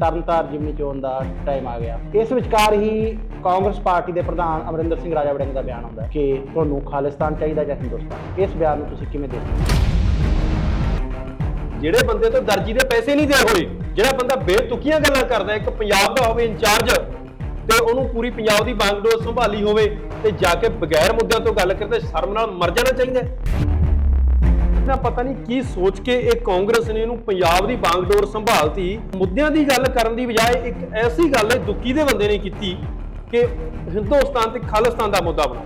ਤਰਨਤਾਰ ਜਿਮਨੀ ਚੋਣ ਦਾ ਟਾਈਮ ਆ ਗਿਆ। ਇਸ ਵਿਚਕਾਰ ਹੀ ਕਾਂਗਰਸ ਪਾਰਟੀ ਦੇ ਪ੍ਰਧਾਨ ਅਮਰਿੰਦਰ ਸਿੰਘ ਰਾਜਾ ਵੜਿੰਗ ਦਾ ਬਿਆਨ ਆਉਂਦਾ ਕਿ ਤੁਹਾਨੂੰ ਖਾਲਿਸਤਾਨ ਚਾਹੀਦਾ ਜਾਂ ਹਿੰਦੁਸਤਾਨ? ਇਸ ਬਿਆਨ ਨੂੰ ਤੁਸੀਂ ਕਿਵੇਂ ਦੇਖਦੇ ਜਿਹੜੇ ਬੰਦੇ ਤੋਂ ਦਰਜੀ ਦੇ ਪੈਸੇ ਨਹੀਂ ਦੇ ਹੋਏ, ਜਿਹੜਾ ਬੰਦਾ ਬੇਤੁਕੀਆਂ ਗੱਲਾਂ ਕਰਦਾ ਇੱਕ ਪੰਜਾਬ ਦਾ ਹੋਵੇ ਇੰਚਾਰਜ, ਤੇ ਉਹਨੂੰ ਪੂਰੀ ਪੰਜਾਬ ਦੀ ਬਾਗਡੋਰ ਸੰਭਾਲੀ ਹੋਵੇ, ਤੇ ਜਾ ਕੇ ਬਗੈਰ ਮੁੱਦਿਆਂ ਤੋਂ ਗੱਲ ਕਰਦੇ ਸ਼ਰਮ ਨਾਲ ਮਰ ਜਾਣਾ ਚਾਹੀਦਾ ਨਾ ਪਤਾ ਨਹੀਂ ਕੀ ਸੋਚ ਕੇ ਇਹ ਕਾਂਗਰਸ ਨੇ ਇਹਨੂੰ ਪੰਜਾਬ ਦੀ ਬਾਗਡੋਰ ਸੰਭਾਲਤੀ। ਮੁੱਦਿਆਂ ਦੀ ਗੱਲ ਕਰਨ ਦੀ ਬਜਾਏ ਇੱਕ ਐਸੀ ਗੱਲ ਹੈ ਦੁੱਕੀ ਦੇ ਬੰਦੇ ਨੇ ਕੀਤੀ ਕਿ ਹਿੰਦੁਸਤਾਨ ਤੇ ਖਾਲਿਸਤਾਨ ਦਾ ਮੁੱਦਾ ਬਣਾ।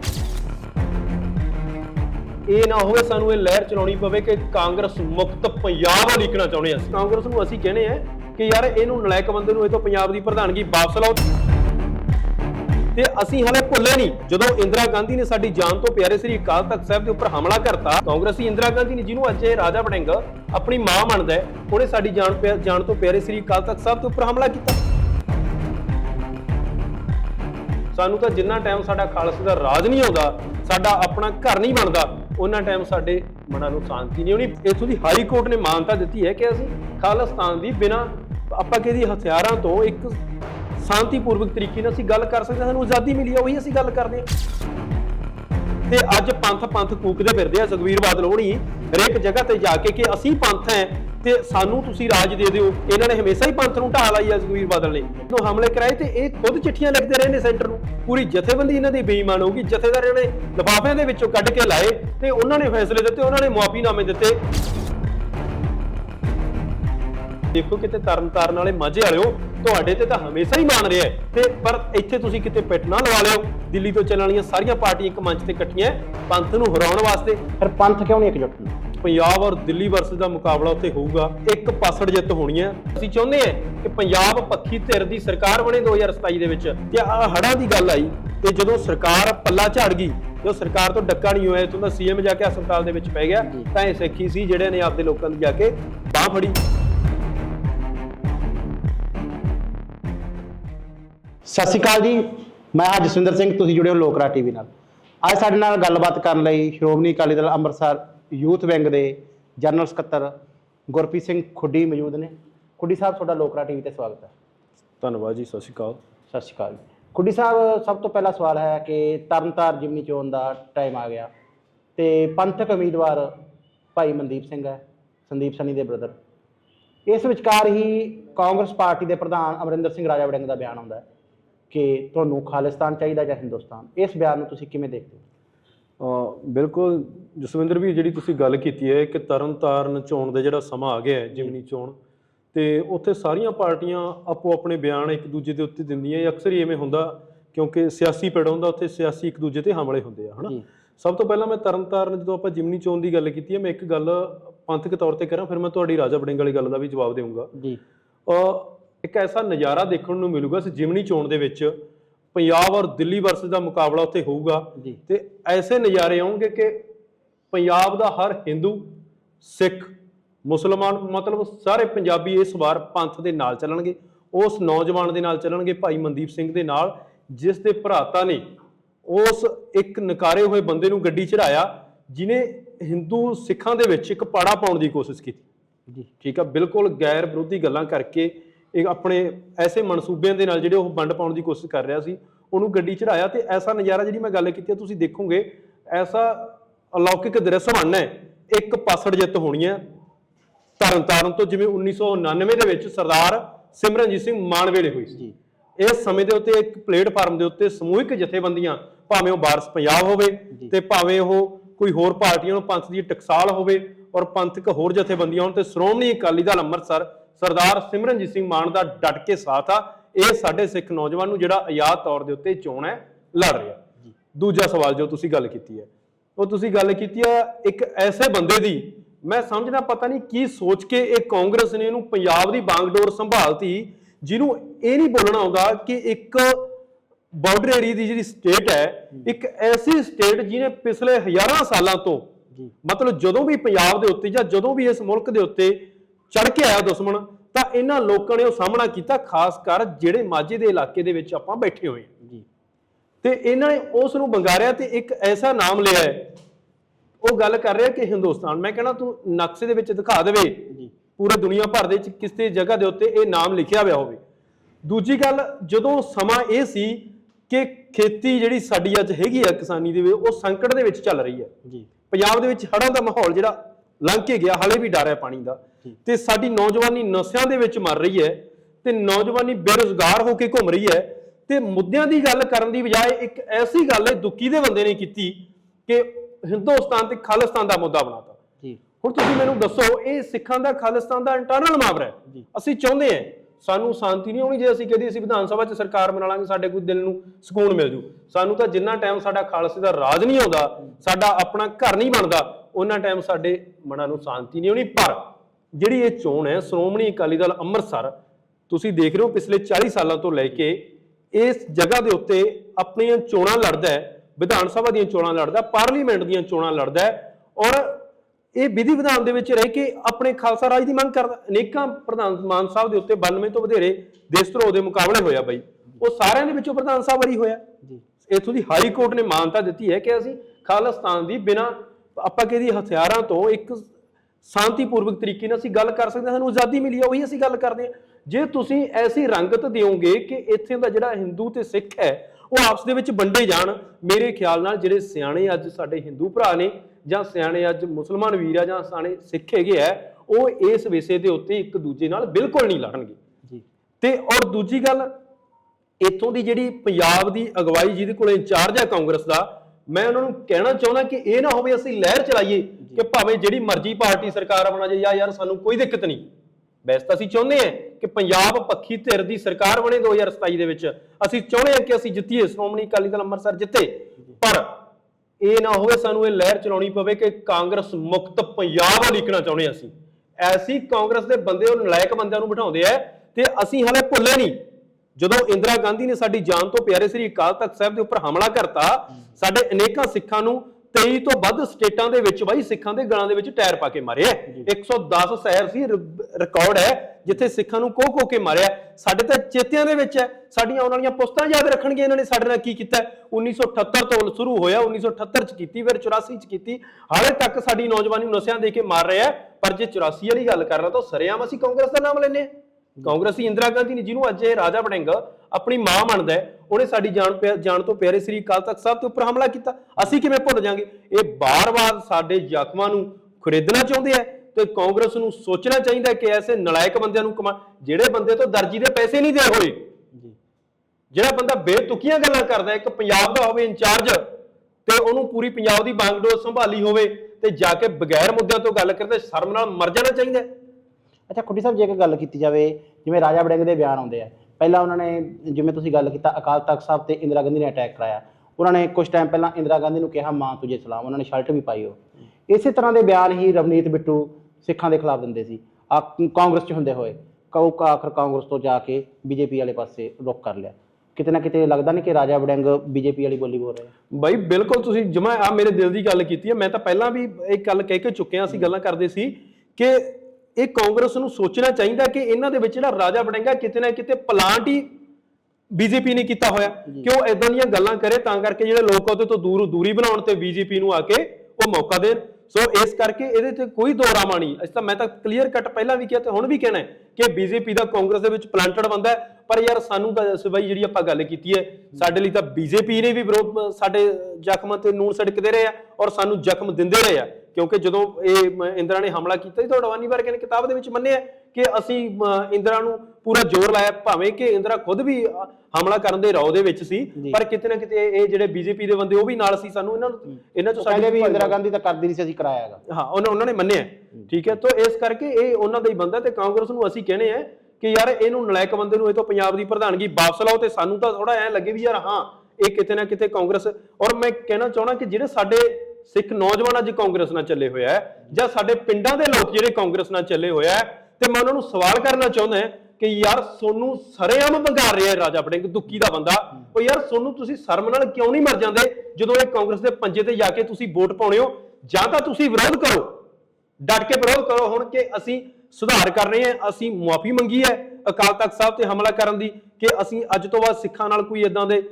ਇਹ ਨਾ ਹੋਵੇ ਸਾਨੂੰ ਇਹ ਲਹਿਰ ਚਲਾਉਣੀ ਪਵੇ ਕਿ ਕਾਂਗਰਸ ਮੁਕਤ ਪੰਜਾਬ ਲਿਖਣਾ ਚਾਹੁੰਦੇ ਆ ਕਾਂਗਰਸ ਨੂੰ ਅਸੀਂ ਕਹਿੰਦੇ ਆ ਕਿ ਯਾਰ ਇਹਨੂੰ ਨਲਾਇਕ ਬੰਦੇ ਨੂੰ ਇਹ ਤੋਂ ਪੰਜਾਬ ਦੀ ਪ੍ਰਧਾਨਗੀ ਵਾਪਸ ਲਾਓ। ਤੇ ਅਸੀਂ ਹਲੇ ਭੁੱਲੇ ਨਹੀਂ। ਜਦੋਂ ਇੰਦਰਾ ਗਾਂਧੀ ਨੇ ਸਾਡੀ ਜਾਨ ਤੋਂ ਪਿਆਰੇ ਸ੍ਰੀ ਅਕਾਲ ਤਖਤ ਸਾਹਿਬ ਦੇ ਉੱਪਰ ਹਮਲਾ ਕਰਤਾ, ਕਾਂਗਰਸੀ ਇੰਦਰਾ ਗਾਂਧੀ ਨੇ ਜਿਹਨੂੰ ਅੱਜ ਇਹ ਰਾਜਾ ਵੜਿੰਗ ਆਪਣੀ ਮਾਂ ਮੰਨਦਾ ਹੈ, ਉਹਨੇ ਸਾਡੀ ਜਾਨ ਜਾਨ ਤੋਂ ਪਿਆਰੇ ਸ੍ਰੀ ਅਕਾਲ ਤਖਤ ਸਾਹਿਬ ਦੇ ਉੱਪਰ ਹਮਲਾ ਕੀਤਾ। ਸਾਨੂੰ ਤਾਂ ਜਿੰਨਾ ਟਾਈਮ ਸਾਡਾ ਖਾਲਸੇ ਦਾ ਰਾਜ ਨਹੀਂ ਆਉਂਦਾ, ਸਾਡਾ ਆਪਣਾ ਘਰ ਨਹੀਂ ਬਣਦਾ ਉਹਨਾਂ ਟਾਈਮ ਸਾਡੇ ਮਨਾਂ ਨੂੰ ਸ਼ਾਂਤੀ ਨਹੀਂ ਹੋਣੀ। ਇਥੋਂ ਦੀ ਹਾਈ ਕੋਰਟ ਨੇ ਮਾਨਤਾ ਦਿੱਤੀ ਹੈ ਕਿ ਅਸੀਂ ਖਾਲਿਸਤਾਨ ਦੀ ਬਿਨਾ ਆਪਾਂ ਕਿਹਦੀ ਹਥਿਆਰਾਂ ਤੋਂ ਇੱਕ ਸ਼ਾਂਤੀਪੂਰਵਕ ਤਰੀਕੇ ਨਾਲ ਅਸੀਂ ਗੱਲ ਕਰ ਸਕਦੇ ਹਾਂ, ਸਾਨੂੰ ਆਜ਼ਾਦੀ ਮਿਲੀ ਹੈ ਉਹੀ ਅਸੀਂ ਗੱਲ ਕਰਦੇ ਹਾਂ। ਤੇ ਅੱਜ ਪੰਥ ਪੰਥ ਕੂਕਦੇ ਫਿਰਦੇ ਆ ਸੁਖਵੀਰ ਬਾਦਲ ਹੋਣੀ, ਹਰੇਕ ਜਗ੍ਹਾ ਤੇ ਜਾ ਕੇ ਕਿ ਅਸੀਂ ਪੰਥ ਹੈ ਤੇ ਸਾਨੂੰ ਤੁਸੀਂ ਰਾਜ ਦੇ ਦਿਓ। ਇਹਨਾਂ ਨੇ ਹਮੇਸ਼ਾ ਹੀ ਪੰਥ ਨੂੰ ਢਾਹ ਲਾਈ ਆ ਸੁਖਵੀਰ ਬਾਦਲ ਨੇ। ਨੂੰ ਹਮਲੇ ਕਰਾਏ ਤੇ ਇਹ ਖੁਦ ਚਿੱਠੀਆਂ ਲਿਖਦੇ ਰਹੇ ਨੇ ਸੈਂਟਰ ਨੂੰ। ਪੂਰੀ ਜਥੇਬੰਦੀ ਇਹਨਾਂ ਦੀ ਬੇਈਮਾਨ ਹੋਊਗੀ ਇਹਨਾਂ ਨੇ ਲਿਫਾਫਿਆਂ ਦੇ ਵਿੱਚੋਂ ਕੱਢ ਕੇ ਲਾਏ ਤੇ ਉਹਨਾਂ ਨੇ ਫੈਸਲੇ ਦਿੱਤੇ, ਉਹਨਾਂ ਨੇ ਮੁਆਫੀਨਾਮੇ ਦਿੱਤੇ। ਦੇਖੋ ਕਿਤੇ ਤਰਨ ਤਾਰਨ ਵਾਲੇ ਮਾਝੇ ਵਾਲਿਓ ਤੁਹਾਡੇ ਤੇ ਤਾਂ ਹਮੇਸ਼ਾ ਹੀ ਮਾਨ ਰਿਹਾ ਹੈ। ਤੇ ਪਰ ਇੱਥੇ ਤੁਸੀਂ ਕਿਤੇ ਪਿੱਟ ਨਾ ਲਵਾ ਲਿਓ। ਦਿੱਲੀ ਤੋਂ ਚੱਲਣ ਵਾਲੀਆਂ ਸਾਰੀਆਂ ਪਾਰਟੀਆਂ ਇੱਕ ਮੰਚ ਤੇ ਇਕੱਠੀਆਂ ਪੰਥ ਨੂੰ ਹਰਾਉਣ ਵਾਸਤੇ। ਫਿਰ ਪੰਥ ਕਿਉਂ ਨਹੀਂ ਇਕਜੁੱਟ? ਹੁੰਦਾ ਪੰਜਾਬ ਔਰ ਦਿੱਲੀ ਵਰਸਸ ਦਾ ਮੁਕਾਬਲਾ ਉੱਥੇ ਹੋਊਗਾ। ਇੱਕ ਪਾਸੜ ਜਿੱਤ ਹੋਣੀ ਹੈ। ਅਸੀਂ ਚਾਹੁੰਦੇ ਹਾਂ ਕਿ ਪੰਜਾਬ ਪੱਖੀ ਧਿਰ ਦੀ ਸਰਕਾਰ ਬਣੇ 2027 ਦੇ ਵਿੱਚ। ਤੇ ਆ ਹੜਾਂ ਦੀ ਗੱਲ ਆਈ ਤੇ ਜਦੋਂ ਸਰਕਾਰ ਪੱਲਾ ਝਾੜ ਗਈ ਜਦੋਂ ਸਰਕਾਰ ਤੋਂ ਡੱਕਾ ਨਹੀਂ ਹੋਇਆ ਇਥੋਂ ਦਾ ਸੀਐਮ ਜਾ ਕੇ ਹਸਪਤਾਲ ਦੇ ਵਿੱਚ ਪੈ ਗਿਆ ਜੀ। ਤਾਂ ਇਹ ਸਿੱਖੀ ਸੀ ਜਿਹੜੇ ਨੇ ਆਪਦੇ ਲੋਕਾਂ ਦੀ ਜਾ ਕੇ ਬਾਹ ਫੜੀ। ਸਤਿ ਸ਼੍ਰੀ ਅਕਾਲ ਜੀ। ਮੈਂ ਹਾਂ ਜਸਵਿੰਦਰ ਸਿੰਘ ਤੁਸੀਂ ਜੁੜੇ ਹੋ ਲੋਕਰਾ ਟੀਵੀ ਨਾਲ। ਅੱਜ ਸਾਡੇ ਨਾਲ ਗੱਲਬਾਤ ਕਰਨ ਲਈ ਸ਼੍ਰੋਮਣੀ ਅਕਾਲੀ ਦਲ ਅੰਮ੍ਰਿਤਸਰ ਯੂਥ ਵਿੰਗ ਦੇ ਜਨਰਲ ਸਕੱਤਰ ਗੁਰਪ੍ਰੀਤ ਸਿੰਘ ਖੁੱਡੀ ਮੌਜੂਦ ਨੇ। ਖੁੱਡੀ ਸਾਹਿਬ ਤੁਹਾਡਾ ਲੋਕਰਾ ਟੀਵੀ ਤੇ ਸਵਾਗਤ ਹੈ। ਧੰਨਵਾਦ ਜੀ ਸਤਿ ਸ਼੍ਰੀ ਅਕਾਲ। ਸਤਿ ਸ਼੍ਰੀ ਅਕਾਲ ਖੁੱਡੀ ਸਾਹਿਬ ਸਭ ਤੋਂ ਪਹਿਲਾ ਸਵਾਲ ਹੈ ਕਿ ਤਰਨਤਾਰ ਜਿਮਨੀ ਚੋਣ ਦਾ ਟਾਈਮ ਆ ਗਿਆ ਤੇ ਪੰਥਕ ਉਮੀਦਵਾਰ ਭਾਈ ਮਨਦੀਪ ਸਿੰਘ ਹੈ ਸੰਦੀਪ ਸਨੀ ਦੇ ਬ੍ਰਦਰ ਇਸ ਵਿਚਕਾਰ ਹੀ ਕਾਂਗਰਸ ਪਾਰਟੀ ਦੇ ਪ੍ਰਧਾਨ ਅਮਰਿੰਦਰ ਸਿੰਘ ਰਾਜਾ ਵੜਿੰਗ ਦਾ ਬਿਆਨ ਆਉਂਦਾ ਹੈ। ਕਿ ਤੁਹਾਨੂੰ ਖਾਲਿਸਤਾਨ ਚਾਹੀਦਾ ਜਾਂ ਹਿੰਦੁਸਤਾਨ? ਇਸ ਬਿਆਨ ਨੂੰ ਤੁਸੀਂ ਕਿਵੇਂ ਦੇਖਦੇ ਹੋ? ਬਿਲਕੁਲ ਜਸਵਿੰਦਰ ਵੀ ਜਿਹੜੀ ਤੁਸੀਂ ਗੱਲ ਕੀਤੀ ਹੈ ਕਿ ਤਰਨ ਤਾਰਨ ਚੋਣ ਦਾ ਜਿਹੜਾ ਸਮਾਂ ਆ ਗਿਆ ਹੈ ਜਿਮਨੀ ਚੋਣ ਤੇ ਉੱਥੇ ਸਾਰੀਆਂ ਪਾਰਟੀਆਂ ਆਪੋ ਆਪਣੇ ਬਿਆਨ ਇੱਕ ਦੂਜੇ ਦੇ ਉੱਤੇ ਦਿੰਦੀਆਂ ਇਹ ਅਕਸਰ ਹੀ ਐਵੇਂ ਹੁੰਦਾ ਕਿਉਂਕਿ ਸਿਆਸੀ ਪਿੜ ਹੁੰਦਾ ਉੱਥੇ ਸਿਆਸੀ ਇੱਕ ਦੂਜੇ ਤੇ ਹਮਲੇ ਹੁੰਦੇ ਆ ਹਨਾ? ਸਭ ਤੋਂ ਪਹਿਲਾਂ ਮੈਂ ਤਰਨ ਤਾਰਨ ਜਦੋਂ ਆਪਾਂ ਜਿਮਨੀ ਚੋਣ ਦੀ ਗੱਲ ਕੀਤੀ ਹੈ ਮੈਂ ਇੱਕ ਗੱਲ ਪੰਥਕ ਤੌਰ ਤੇ ਕਰਾਂ ਫਿਰ ਮੈਂ ਤੁਹਾਡੀ ਰਾਜਾ ਵੜਿੰਗ ਵਾਲੀ ਗੱਲ ਦਾ ਵੀ ਜਵਾਬ ਦੇਵਾਂਗਾ ਜੀ। ਅ, ਇੱਕ ਐਸਾ ਨਜ਼ਾਰਾ ਦੇਖਣ ਨੂੰ ਮਿਲੂਗਾ ਇਸ ਜਿਮਨੀ ਚੋਣ ਦੇ ਵਿੱਚ ਪੰਜਾਬ ਔਰ ਦਿੱਲੀ ਵਰਸਸ ਦਾ ਮੁਕਾਬਲਾ ਉੱਥੇ ਹੋਊਗਾ ਜੀ। ਤੇ ਐਸੇ ਨਜ਼ਾਰੇ ਆਉਣਗੇ ਕਿ ਪੰਜਾਬ ਦਾ ਹਰ ਹਿੰਦੂ ਸਿੱਖ ਮੁਸਲਮਾਨ ਮਤਲਬ ਸਾਰੇ ਪੰਜਾਬੀ ਇਸ ਵਾਰ ਪੰਥ ਦੇ ਨਾਲ ਚੱਲਣਗੇ ਉਸ ਨੌਜਵਾਨ ਦੇ ਨਾਲ ਚੱਲਣਗੇ ਭਾਈ ਮਨਦੀਪ ਸਿੰਘ ਦੇ ਨਾਲ ਜਿਸ ਦੇ ਭਰਾਤਾ ਨੇ ਉਸ ਇੱਕ ਨਕਾਰੇ ਹੋਏ ਬੰਦੇ ਨੂੰ ਗੱਡੀ ਚੜਾਇਆ ਜਿਨੇ ਹਿੰਦੂ ਸਿੱਖਾਂ ਦੇ ਵਿੱਚ ਇੱਕ ਪਾੜਾ ਪਾਉਣ ਦੀ ਕੋਸ਼ਿਸ਼ ਕੀਤੀ। ਜੀ। ਠੀਕ ਆ ਬਿਲਕੁਲ ਗੈਰ ਵਿਰੋਧੀ ਗੱਲਾਂ ਕਰਕੇ ਇਹ ਆਪਣੇ ਐਸੇ ਮਨਸੂਬਿਆਂ ਦੇ ਨਾਲ ਜਿਹੜੇ ਉਹ ਵੰਡ ਪਾਉਣ ਦੀ ਕੋਸ਼ਿਸ਼ ਕਰ ਰਿਹਾ ਸੀ ਉਹਨੂੰ ਗੱਡੀ ਚੜਾਇਆ ਤੇ ਐਸਾ ਨਜ਼ਾਰਾ ਜਿਹੜੀ ਮੈਂ ਗੱਲ ਕੀਤੀ ਤੁਸੀਂ ਦੇਖੋਗੇ ਐਸਾ ਅਲੌਕਿਕ ਦ੍ਰਿਸ਼ ਬਣਨਾ ਹੈ ਇੱਕ ਪਾਸੜ ਜਿੱਤ ਹੋਣੀ ਹੈ। ਤਰਨ ਤਾਰਨ ਤੋਂ ਜਿਵੇਂ 1999 ਦੇ ਵਿੱਚ ਸਰਦਾਰ ਸਿਮਰਨਜੀਤ ਸਿੰਘ ਮਾਨ ਵੇਲੇ ਹੋਈ ਸੀ ਇਸ ਸਮੇਂ ਦੇ ਉੱਤੇ ਇੱਕ ਪਲੇਟਫਾਰਮ ਦੇ ਉੱਤੇ ਸਮੂਹਿਕ ਜਥੇਬੰਦੀਆਂ ਭਾਵੇਂ ਉਹ ਵਾਰਸ ਪੰਜਾਬ ਹੋਵੇ। ਤੇ ਭਾਵੇਂ ਉਹ ਕੋਈ ਹੋਰ ਪਾਰਟੀਆਂ ਨੂੰ ਪੰਥ ਦੀ ਟਕਸਾਲ ਹੋਵੇ ਔਰ ਪੰਥਕ ਹੋਰ ਜਥੇਬੰਦੀਆਂ ਹੋਣ ਤੇ ਸ਼੍ਰੋਮਣੀ ਅਕਾਲੀ ਦਲ ਅੰਮ੍ਰਿਤਸਰ ਸਰਦਾਰ ਸਿਮਰਨਜੀਤ ਸਿੰਘ ਮਾਨ ਦਾ ਡਟ ਕੇ ਸਾਥ ਆ। ਇਹ ਸਾਡੇ ਸਿੱਖ ਨੌਜਵਾਨ ਨੂੰ ਜਿਹੜਾ ਆਜ਼ਾਦ ਤੌਰ ਦੇ ਉੱਤੇ ਚੋਣ ਹੈ ਲੜ ਰਿਹਾ। ਦੂਜਾ ਸਵਾਲ ਜੋ ਤੁਸੀਂ ਗੱਲ ਕੀਤੀ ਹੈ ਉਹ ਤੁਸੀਂ ਗੱਲ ਕੀਤੀ ਆ ਇੱਕ ਐਸੇ ਬੰਦੇ ਦੀ। ਮੈਂ ਸਮਝਣਾ ਪਤਾ ਨਹੀਂ ਕੀ ਸੋਚ ਕੇ ਇਹ ਕਾਂਗਰਸ ਨੇ ਇਹਨੂੰ ਪੰਜਾਬ ਦੀ ਬਾਗਡੋਰ ਸੰਭਾਲਤੀ ਜਿਹਨੂੰ ਇਹ ਨਹੀਂ ਬੋਲਣਾ ਆਉਂਦਾ ਕਿ ਇੱਕ ਬਾਰਡਰ ਏਰੀਆ ਦੀ ਜਿਹੜੀ ਸਟੇਟ ਹੈ ਇੱਕ ਐਸੀ ਸਟੇਟ ਜਿਹਨੇ ਪਿਛਲੇ ਹਜ਼ਾਰਾਂ ਸਾਲਾਂ ਤੋਂ ਮਤਲਬ ਜਦੋਂ ਵੀ ਪੰਜਾਬ ਦੇ ਉੱਤੇ ਜਾਂ ਜਦੋਂ ਵੀ ਇਸ ਮੁਲਕ ਦੇ ਉੱਤੇ ਚੜ ਕੇ ਆਇਆ ਦੁਸ਼ਮਣ ਤਾਂ ਇਹਨਾਂ ਲੋਕਾਂ ਨੇ ਉਹ ਸਾਹਮਣਾ ਕੀਤਾ ਖਾਸ ਕਰ ਜਿਹੜੇ ਮਾਝੇ ਦੇ ਇਲਾਕੇ ਦੇ ਵਿੱਚ ਆਪਾਂ ਬੈਠੇ ਹੋਏ ਹਾਂ। ਜੀ। ਤੇ ਇਹਨਾਂ ਨੇ ਉਸ ਨੂੰ ਬੰਗਾਰਿਆ ਤੇ ਇੱਕ ਐਸਾ ਨਾਮ ਲਿਆ ਹੈ। ਉਹ ਗੱਲ ਕਰ ਰਿਹਾ ਕਿ ਹਿੰਦੁਸਤਾਨ ਮੈਂ ਕਹਿੰਦਾ ਤੂੰ ਨਕਸ਼ੇ ਦੇ ਵਿੱਚ ਦਿਖਾ ਦੇਵੇ। ਜੀ। ਪੂਰੇ ਦੁਨੀਆ ਭਰ ਦੇ ਵਿੱਚ ਕਿਸੇ ਜਗ੍ਹਾ ਦੇ ਉੱਤੇ ਇਹ ਨਾਮ ਲਿਖਿਆ ਹੋਇਆ ਹੋਵੇ। ਦੂਜੀ ਗੱਲ ਜਦੋਂ ਸਮਾਂ ਇਹ ਸੀ ਕਿ ਖੇਤੀ ਜਿਹੜੀ ਸਾਡੀ ਅੱਜ ਹੈਗੀ ਆ ਕਿਸਾਨੀ ਦੇ ਵਿੱਚ ਉਹ ਸੰਕਟ ਦੇ ਵਿੱਚ ਚੱਲ ਰਹੀ ਹੈ। ਜੀ। ਪੰਜਾਬ ਦੇ ਵਿੱਚ ਹੜ੍ਹਾਂ ਦਾ ਮਾਹੌਲ ਜਿਹੜਾ ਲੰਘ ਕੇ ਗਿਆ ਹਲੇ ਵੀ ਡਰ ਹੈ ਪਾਣੀ ਦਾ। ਤੇ ਸਾਡੀ ਨੌਜਵਾਨੀ ਨਸ਼ਿਆਂ ਦੇ ਵਿੱਚ ਮਰ ਰਹੀ ਹੈ ਤੇ ਨੌਜਵਾਨੀ ਬੇਰੁਜ਼ਗਾਰ ਹੋ ਕੇ ਘੁੰਮ ਰਹੀ ਹੈ ਤੇ ਮੁੱਦਿਆਂ ਦੀ ਗੱਲ ਕਰਨ ਦੀ ਬਜਾਏ ਇੱਕ ਐਸੀ ਗੱਲ ਹੈ ਦੁੱਕੀ ਦੇ ਬੰਦੇ ਨੇ ਕੀਤੀ ਕਿ ਹਿੰਦੁਸਤਾਨ ਤੇ ਖਾਲਿਸਤਾਨ ਦਾ ਮੁੱਦਾ ਬਣਾਤਾ। ਜੀ। ਹੁਣ ਤੁਸੀਂ ਮੈਨੂੰ ਦੱਸੋ ਇਹ ਸਿੱਖਾਂ ਦਾ ਖਾਲਿਸਤਾਨ ਦਾ ਇੰਟਰਨਲ ਮਾਮਲਾ ਹੈ। ਅਸੀਂ ਚਾਹੁੰਦੇ ਹਾਂ ਸਾਨੂੰ ਸ਼ਾਂਤੀ ਨਹੀਂ ਹੋਣੀ ਜੇ ਅਸੀਂ ਕਹਦੇ ਅਸੀਂ ਵਿਧਾਨ ਸਭਾ 'ਚ ਸਰਕਾਰ ਬਣਾ ਲਾਂਗੇ ਸਾਡੇ ਕੋਈ ਦਿਲ ਨੂੰ ਸਕੂਨ ਮਿਲ ਜੂ। ਸਾਨੂੰ ਤਾਂ ਜਿੰਨਾ ਟਾਈਮ ਸਾਡਾ ਖਾਲਸੇ ਦਾ ਰਾਜ ਨਹੀਂ ਆਉਂਦਾ ਸਾਡਾ ਆਪਣਾ ਘਰ ਨਹੀਂ ਬਣਦਾ ਉਹਨਾਂ ਟਾਈਮ ਸਾਡੇ ਮਨਾਂ ਨੂੰ ਸ਼ਾਂਤੀ ਨਹੀਂ ਹੋਣੀ ਪਰ ਜਿਹੜੀ ਇਹ ਚੋਣ ਹੈ ਸ਼੍ਰੋਮਣੀ ਅਕਾਲੀ ਦਲ ਅੰਮ੍ਰਿਤਸਰ ਤੁਸੀਂ ਦੇਖ ਰਹੇ ਹੋ ਪਿਛਲੇ 40 ਸਾਲਾਂ ਤੋਂ ਲੈ ਕੇ ਇਸ ਜਗ੍ਹਾ ਦੇ ਉੱਤੇ ਆਪਣੀਆਂ ਚੋਣਾਂ ਲੜਦਾ ਹੈ ਵਿਧਾਨ ਸਭਾ ਦੀਆਂ ਚੋਣਾਂ ਲੜਦਾ ਪਾਰਲੀਮੈਂਟ ਦੀਆਂ ਚੋਣਾਂ ਲੜਦਾ ਹੈ ਔਰ ਇਹ ਵਿਧੀ ਵਿਧਾਨ ਦੇ ਵਿੱਚ ਰਹਿ ਕੇ ਆਪਣੇ ਖਾਲਸਾ ਰਾਜ ਦੀ ਮੰਗ ਕਰਦਾ ਅਨੇਕਾਂ ਪ੍ਰਧਾਨ ਮਾਨ ਸਾਹਿਬ ਦੇ ਉੱਤੇ 92 ਤੋਂ ਵਧੇਰੇ ਦੇਸ਼ ਧਰੋਹ ਦੇ ਮੁਕਾਬਲੇ ਹੋਇਆ ਬਈ। ਉਹ ਸਾਰਿਆਂ ਦੇ ਵਿੱਚੋਂ ਪ੍ਰਧਾਨ ਸਾਹਿਬ ਵਰੀ ਹੋਇਆ। ਜੀ। ਇਥੋਂ ਦੀ ਹਾਈ ਕੋਰਟ ਨੇ ਮਾਨਤਾ ਦਿੱਤੀ ਹੈ ਕਿ ਅਸੀਂ ਖਾਲਿਸਤਾਨ ਦੀ ਬਿਨਾ ਆਪਾਂ ਕਹਿੰਦੀ ਹਥਿਆਰਾਂ ਤੋਂ ਇੱਕ ਸ਼ਾਂਤੀਪੂਰਵਕ ਤਰੀਕੇ ਨਾਲ ਅਸੀਂ ਗੱਲ ਕਰ ਸਕਦੇ ਹਾਂ ਸਾਨੂੰ ਆਜ਼ਾਦੀ ਮਿਲੀ ਹੈ ਉਹੀ ਅਸੀਂ ਗੱਲ ਕਰਦੇ ਹਾਂ। ਜੇ ਤੁਸੀਂ ਐਸੀ ਰੰਗਤ ਦਿਓਗੇ ਕਿ ਇੱਥੇ ਦਾ ਜਿਹੜਾ ਹਿੰਦੂ ਤੇ ਸਿੱਖ ਹੈ ਉਹ ਆਪਸ ਦੇ ਵਿੱਚ ਵੰਡੇ ਜਾਣ ਮੇਰੇ ਖਿਆਲ ਨਾਲ ਜਿਹੜੇ ਸਿਆਣੇ ਅੱਜ ਸਾਡੇ ਹਿੰਦੂ ਭਰਾ ਨੇ ਜਾਂ ਸਿਆਣੇ ਅੱਜ ਮੁਸਲਮਾਨ ਵੀਰ ਆ ਜਾਂ ਸਿਆਣੇ ਸਿੱਖ ਹੈਗੇ ਆ ਉਹ ਇਸ ਵਿਸ਼ੇ ਦੇ ਉੱਤੇ ਇੱਕ ਦੂਜੇ ਨਾਲ ਬਿਲਕੁਲ ਨਹੀਂ ਲੜਨਗੇ। ਜੀ। ਤੇ ਔਰ ਦੂਜੀ ਗੱਲ ਇੱਥੋਂ ਦੀ ਜਿਹੜੀ ਪੰਜਾਬ ਦੀ ਅਗਵਾਈ ਜਿਹਦੇ ਕੋਲ ਇੰਚਾਰਜ ਹੈ ਕਾਂਗਰਸ ਦਾ ਮੈਂ ਉਹਨਾਂ ਨੂੰ ਕਹਿਣਾ ਚਾਹੁੰਦਾ ਕਿ ਇਹ ਨਾ ਹੋਵੇ ਅਸੀਂ ਲਹਿਰ ਚਲਾਈਏ ਕਿ ਭਾਵੇਂ ਜਿਹੜੀ ਮਰਜ਼ੀ ਪਾਰਟੀ ਸਰਕਾਰ ਬਣਾ ਜਾਏ ਜਾਂ ਯਾਰ ਸਾਨੂੰ ਕੋਈ ਦਿੱਕਤ ਨਹੀਂ। ਵੈਸੇ ਤਾਂ ਅਸੀਂ ਚਾਹੁੰਦੇ ਹਾਂ ਕਿ ਪੰਜਾਬ ਪੱਖੀ ਧਿਰ ਦੀ ਸਰਕਾਰ ਬਣੇ 2027 ਦੇ ਵਿੱਚ। ਅਸੀਂ ਚਾਹੁੰਦੇ ਹਾਂ ਕਿ ਅਸੀਂ ਜਿੱਤੀਏ ਸ਼੍ਰੋਮਣੀ ਅਕਾਲੀ ਦਲ ਅੰਮ੍ਰਿਤਸਰ ਜਿੱਤੇ। ਪਰ ਇਹ ਨਾ ਹੋਵੇ ਸਾਨੂੰ ਇਹ ਲਹਿਰ ਚਲਾਉਣੀ ਪਵੇ ਕਿ ਕਾਂਗਰਸ ਮੁਕਤ ਪੰਜਾਬ ਲਿਖਣਾ ਚਾਹੁੰਦੇ ਹਾਂ ਅਸੀਂ। ਐਸੀ ਕਾਂਗਰਸ ਦੇ ਬੰਦੇ ਉਹ ਨਲਾਇਕ ਬੰਦਿਆਂ ਨੂੰ ਬਿਠਾਉਂਦੇ ਆ ਤੇ ਅਸੀਂ ਹਲੇ ਭੁੱਲੇ ਨਹੀਂ। ਜਦੋਂ ਇੰਦਰਾ ਗਾਂਧੀ ਨੇ ਸਾਡੀ ਜਾਨ ਤੋਂ ਪਿਆਰੇ ਸ੍ਰੀ ਅਕਾਲ ਤਖਤ ਸਾਹਿਬ ਦੇ ਉੱਪਰ ਹਮਲਾ ਕਰਤਾ ਸਾਡੇ ਅਨੇਕਾਂ ਸਿੱਖਾਂ ਨੂੰ 23 ਤੋਂ ਵੱਧ ਸਟੇਟਾਂ ਦੇ ਵਿੱਚ ਬਾਈ ਸਿੱਖਾਂ ਦੇ ਗਲਾਂ ਦੇ ਵਿੱਚ ਟਾਇਰ ਪਾ ਕੇ ਮਾਰਿਆ 110 ਸ਼ਹਿਰ ਸੀ ਰਿਕਾਰਡ ਹੈ ਜਿੱਥੇ ਸਿੱਖਾਂ ਨੂੰ ਕੋਹ ਕੋਹ ਕੇ ਮਾਰਿਆ। ਸਾਡੇ ਤਾਂ ਚੇਤਿਆਂ ਦੇ ਵਿੱਚ ਹੈ। ਸਾਡੀਆਂ ਆਉਣ ਵਾਲੀਆਂ ਪੁਸਤਾਂ ਯਾਦ ਰੱਖਣਗੀਆਂ ਇਹਨਾਂ ਨੇ ਸਾਡੇ ਨਾਲ ਕੀ ਕੀਤਾ। 1978 ਤੋਂ ਸ਼ੁਰੂ ਹੋਇਆ 1978 ਚ ਕੀਤੀ ਫਿਰ 84 ਚ ਕੀਤੀ। ਹਾਲੇ ਤੱਕ ਸਾਡੀ ਨੌਜਵਾਨੀ ਨੂੰ ਨਸ਼ਿਆਂ ਦੇ ਕੇ ਮਾਰ ਰਿਹਾ। ਪਰ ਜੇ 84 ਵਾਲੀ ਗੱਲ ਕਰ ਲਾਂ ਤਾਂ ਸਰੇਆਮ ਅਸੀਂ ਕਾਂਗਰਸ ਦਾ ਨਾਮ ਲੈਨੇ ਆ ਕਾਂਗਰਸੀ ਇੰਦਰਾ ਗਾਂਧੀ ਨੇ ਜਿਹਨੂੰ ਅੱਜ ਇਹ ਰਾਜਾ ਵੜਿੰਗ ਆਪਣੀ ਮਾਂ ਮੰਨਦਾ ਹੈ ਉਹਨੇ ਸਾਡੀ ਜਾਨ ਜਾਨ ਤੋਂ ਪਿਆਰੇ ਸ੍ਰੀ ਅਕਾਲ ਤਖਤ ਸਾਹਿਬ ਦੇ ਉੱਪਰ ਹਮਲਾ ਕੀਤਾ। ਅਸੀਂ ਕਿਵੇਂ ਭੁੱਲ ਜਾਾਂਗੇ? ਇਹ ਬਾਰ-ਬਾਰ ਸਾਡੇ ਜ਼ਖਮਾਂ ਨੂੰ ਖਰੀਦਣਾ ਚਾਹੁੰਦੇ ਆ ਤੇ ਕਾਂਗਰਸ ਨੂੰ ਸੋਚਣਾ ਚਾਹੀਦਾ ਕਿ ਐਸੇ ਨਲਾਇਕ ਬੰਦਿਆਂ ਨੂੰ ਕਮਾ ਜਿਹੜੇ ਬੰਦੇ ਤੋਂ ਦਰਜੀ ਦੇ ਪੈਸੇ ਨਹੀਂ ਦੇ ਹੋਏ। ਜਿਹੜਾ ਬੰਦਾ ਬੇਤੁਕੀਆਂ ਗੱਲਾਂ ਕਰਦਾ ਇੱਕ ਪੰਜਾਬ ਦਾ ਹੋਵੇ ਇੰਚਾਰਜ ਤੇ ਉਹਨੂੰ ਪੂਰੀ ਪੰਜਾਬ ਦੀ ਬਾਗਡੋਰ ਸੰਭਾਲੀ ਹੋਵੇ ਤੇ ਜਾ ਕੇ ਬਗੈਰ ਮੁੱਦਿਆਂ ਤੋਂ ਗੱਲ ਕਰਦੇ ਸ਼ਰਮ ਨਾਲ ਮਰ ਜਾਣਾ ਚਾਹੀਦਾ। ਅੱਛਾ, ਖੁੱਡੀ ਸਾਹਿਬ, ਜੇ ਇੱਕ ਗੱਲ ਕੀਤੀ ਜਾਵੇ, ਜਿਵੇਂ ਰਾਜਾ ਵੜਿੰਗ ਦੇ ਬਿਆਨ ਆਉਂਦੇ ਆ, ਪਹਿਲਾਂ ਉਹਨਾਂ ਨੇ ਜਿਵੇਂ ਤੁਸੀਂ ਗੱਲ ਕੀਤਾ, ਅਕਾਲ ਤਖਤ ਸਾਹਿਬ ਤੇ ਇੰਦਰਾ ਗਾਂਧੀ ਨੇ ਅਟੈਕ ਕਰਾਇਆ, ਉਹਨਾਂ ਨੇ ਕੁਝ ਟਾਈਮ ਪਹਿਲਾਂ ਇੰਦਰਾ ਗਾਂਧੀ ਨੂੰ ਕਿਹਾ, ਮਾਂ ਤੁਝੇ ਸਲਾਮ, ਉਹਨਾਂ ਨੇ ਸ਼ਰਟ ਵੀ ਪਾਈ ਉਹ। ਇਸੇ ਤਰ੍ਹਾਂ ਦੇ ਬਿਆਨ ਹੀ ਰਵਨੀਤ ਬਿੱਟੂ ਸਿੱਖਾਂ ਦੇ ਖਿਲਾਫ ਦਿੰਦੇ ਸੀ। ਆ ਕਾਂਗਰਸ 'ਚ ਹੁੰਦੇ ਹੋਏ ਕਉ ਆਖਰ ਕਾਂਗਰਸ ਤੋਂ ਜਾ ਕੇ ਬੀਜੇਪੀ ਵਾਲੇ ਪਾਸੇ ਰੁਖ ਕਰ ਲਿਆ। ਕਿਤੇ ਨਾ ਕਿਤੇ ਲੱਗਦਾ ਨਹੀਂ ਕਿ ਰਾਜਾ ਵੜਿੰਗ ਬੀਜੇਪੀ ਵਾਲੀ ਬੋਲੀ ਬੋਲ ਰਿਹਾ। ਬਾਈ, ਬਿਲਕੁਲ ਤੁਸੀਂ, ਜਮਾ ਆ ਮੇਰੇ ਦਿਲ ਦੀ ਗੱਲ ਕੀਤੀ ਹੈ ਮੈਂ ਤਾਂ ਪਹਿਲਾਂ ਵੀ ਇਹ ਗੱਲ ਕਹਿ ਕੇ ਚੁੱਕਿਆ ਸੀ, ਗੱਲਾਂ ਕਰਦੇ ਸੀ ਕਿ ਇਹ ਕਾਂਗਰਸ ਨੂੰ ਸੋਚਣਾ ਚਾਹੀਦਾ ਕਿ ਇਹਨਾਂ ਦੇ ਵਿੱਚ ਜਿਹੜਾ ਰਾਜਾ ਵੜਿੰਗਾ ਕਿਤੇ ਨਾ ਕਿਤੇ ਪਲਾਂਟ ਹੀ ਬੀਜੇਪੀ ਨੇ ਕੀਤਾ ਹੋਇਆ। ਕਿ ਉਹ ਇਦਾਂ ਦੀਆਂ ਗੱਲਾਂ ਕਰੇ ਤਾਂ ਕਰਕੇ ਜਿਹੜੇ ਲੋਕ ਉਹਦੇ ਤੋਂ ਦੂਰ ਦੂਰੀ ਬਣਾਉਣ ਤੇ ਬੀਜੇਪੀ ਨੂੰ ਆ ਕੇ ਉਹ ਮੌਕਾ ਦੇਣ। ਸੋ ਇਸ ਕਰਕੇ ਇਹਦੇ ਤੇ ਕੋਈ ਦੋਰਾਮਾ ਨਹੀਂ। ਇਸ ਤਾਂ ਮੈਂ ਤਾਂ ਕਲੀਅਰ ਕੱਟ ਪਹਿਲਾਂ ਵੀ ਕਿਹਾ ਤੇ ਹੁਣ ਵੀ ਕਹਿਣਾ ਕਿ ਬੀਜੇਪੀ ਦਾ ਕਾਂਗਰਸ ਦੇ ਵਿੱਚ ਪਲਾਂਟਡ ਬੰਦਾ ਹੈ। ਪਰ ਯਾਰ ਸਾਨੂੰ ਤਾਂ ਸਬਾਈ ਜਿਹੜੀ ਆਪਾਂ ਗੱਲ ਕੀਤੀ ਹੈ ਸਾਡੇ ਲਈ ਤਾਂ ਬੀਜੇਪੀ ਨੇ ਵੀ ਵਿਰੋਧ ਸਾਡੇ ਜ਼ਖਮਾਂ ਤੇ ਨੂਨ ਸੜਕਦੇ ਰਹੇ ਆ ਔਰ ਸਾਨੂੰ ਜ਼ਖਮ ਦਿੰਦੇ ਰਹੇ ਆ। ਕਿਉਂਕਿ ਜਦੋਂ ਇਹ ਇੰਦਰਾ ਨੇ ਹਮਲਾ ਕੀਤਾ ਸੀ ਤਾਂ ਅਡਵਾਨੀ ਵਰਗੇ ਨੇ ਕਿਤਾਬ ਦੇ ਵਿੱਚ ਮੰਨਿਆ ਕਿ ਅਸੀਂ ਇੰਦਰਾ ਨੂੰ ਪੂਰਾ ਜ਼ੋਰ ਲਾਇਆ ਭਾਵੇਂ ਕਿ ਇੰਦਰਾ ਖੁਦ ਵੀ ਹਮਲਾ ਕਰਨ ਦੇ ਰੌ ਦੇ ਵਿੱਚ ਸੀ। ਪਰ ਕਿਤੇ ਨਾ ਕਿਤੇ ਇਹ ਜਿਹੜੇ ਬੀਜੇਪੀ ਦੇ ਬੰਦੇ ਉਹ ਵੀ ਨਾਲ ਸੀ ਸਾਨੂੰ ਇਹਨਾਂ ਨੂੰ ਇਹਨਾਂ ਚੋਂ ਕਹਿੰਦੇ ਵੀ ਸਾਡੀ ਇੰਦਰਾ ਗਾਂਧੀ ਤਾਂ ਕਰਦੀ ਨਹੀਂ ਸੀ ਅਸੀਂ ਕਰਾਇਆ ਹੈਗਾ। ਹਾਂ ਉਹਨਾਂ ਉਹਨਾਂ ਨੇ ਮੰਨਿਆ। ਠੀਕ ਹੈ ਤਾਂ ਇਸ ਕਰਕੇ ਇਹ ਉਹਨਾਂ ਦਾ ਹੀ ਬੰਦਾ ਤੇ ਕਾਂਗਰਸ ਨੂੰ ਅਸੀਂ ਕਹਿੰਦੇ ਆ ਕਿ ਯਾਰ ਇਹਨੂੰ ਨਲਾਇਕ ਬੰਦੇ ਨੂੰ ਇਹ ਤੋਂ ਪੰਜਾਬ ਦੀ ਪ੍ਰਧਾਨਗੀ ਵਾਪਸ ਲਾਓ ਤੇ ਸਾਨੂੰ ਤਾਂ ਥੋੜਾ ਐ ਲੱਗੇ ਵੀ ਯਾਰ ਹਾਂ ਇਹ ਕਿਤੇ ਨਾ ਕਿਤੇ ਕਾਂਗਰਸ ਔਰ ਮੈਂ ਕਹਿਣਾ ਚਾਹਣਾ ਕਿ ਜਿਹੜੇ ਸਾਡੇ ਸਿੱਖ ਨੌਜਵਾਨ ਅੱਜ ਕਾਂਗਰਸ ਨਾਲ ਚੱਲੇ ਹੋਇਆ ਹੈ ਜਾਂ ਸਾਡੇ ਪਿੰਡਾਂ ਦੇ ਲੋਕ ਜਿਹੜੇ ਕਾਂਗਰਸ ਨਾਲ ਚੱਲੇ ਹੋਇਆ ਹੈ, ਤੇ ਮੈਂ ਉਹਨਾਂ ਨੂੰ ਸਵਾਲ ਕਰਨਾ ਚਾਹੁੰਦਾ ਕਿ ਯਾਰ ਸੋਨੂੰ ਸਰੇਆਮ ਬੰਗਾਰ ਰਿਹਾ ਹੈ ਰਾਜਾ ਬੜਿੰਗ ਦੁੱਕੀ ਦਾ ਬੰਦਾ। ਉਹ ਯਾਰ ਸੋਨੂੰ, ਤੁਸੀਂ ਸ਼ਰਮ ਨਾਲ ਕਿਉਂ ਨਹੀਂ ਮਰ ਜਾਂਦੇ ਜਦੋਂ ਇਹ ਕਾਂਗਰਸ ਦੇ ਪੰਜੇ ਤੇ ਜਾ ਕੇ ਤੁਸੀਂ ਵੋਟ ਪਾਉਣੇ ਹੋ? ਜਾਂ ਤਾਂ ਤੁਸੀਂ ਵਿਰੋਧ ਕਰੋ, ਡਟ ਕੇ ਵਿਰੋਧ ਕਰੋ ਹੁਣ ਕਿ ਅਸੀਂ ਸੁਧਾਰ ਕਰ ਰਹੇ ਹਾਂ, ਅਸੀਂ ਮੁਆਫੀ ਮੰਗੀ ਹੈ। ਅਕਾਲ ਤਖਤ ਸਾਹਿਬ ਤੇ ਹਮਲਾ ਕਰਨ ਦੀ ਕਿ ਅਸੀਂ ਅੱਜ ਤੋਂ ਬਾਅਦ ਸਿੱਖਾਂ ਨਾਲ ਕੋਈ ਇਦਾਂ ਦੇ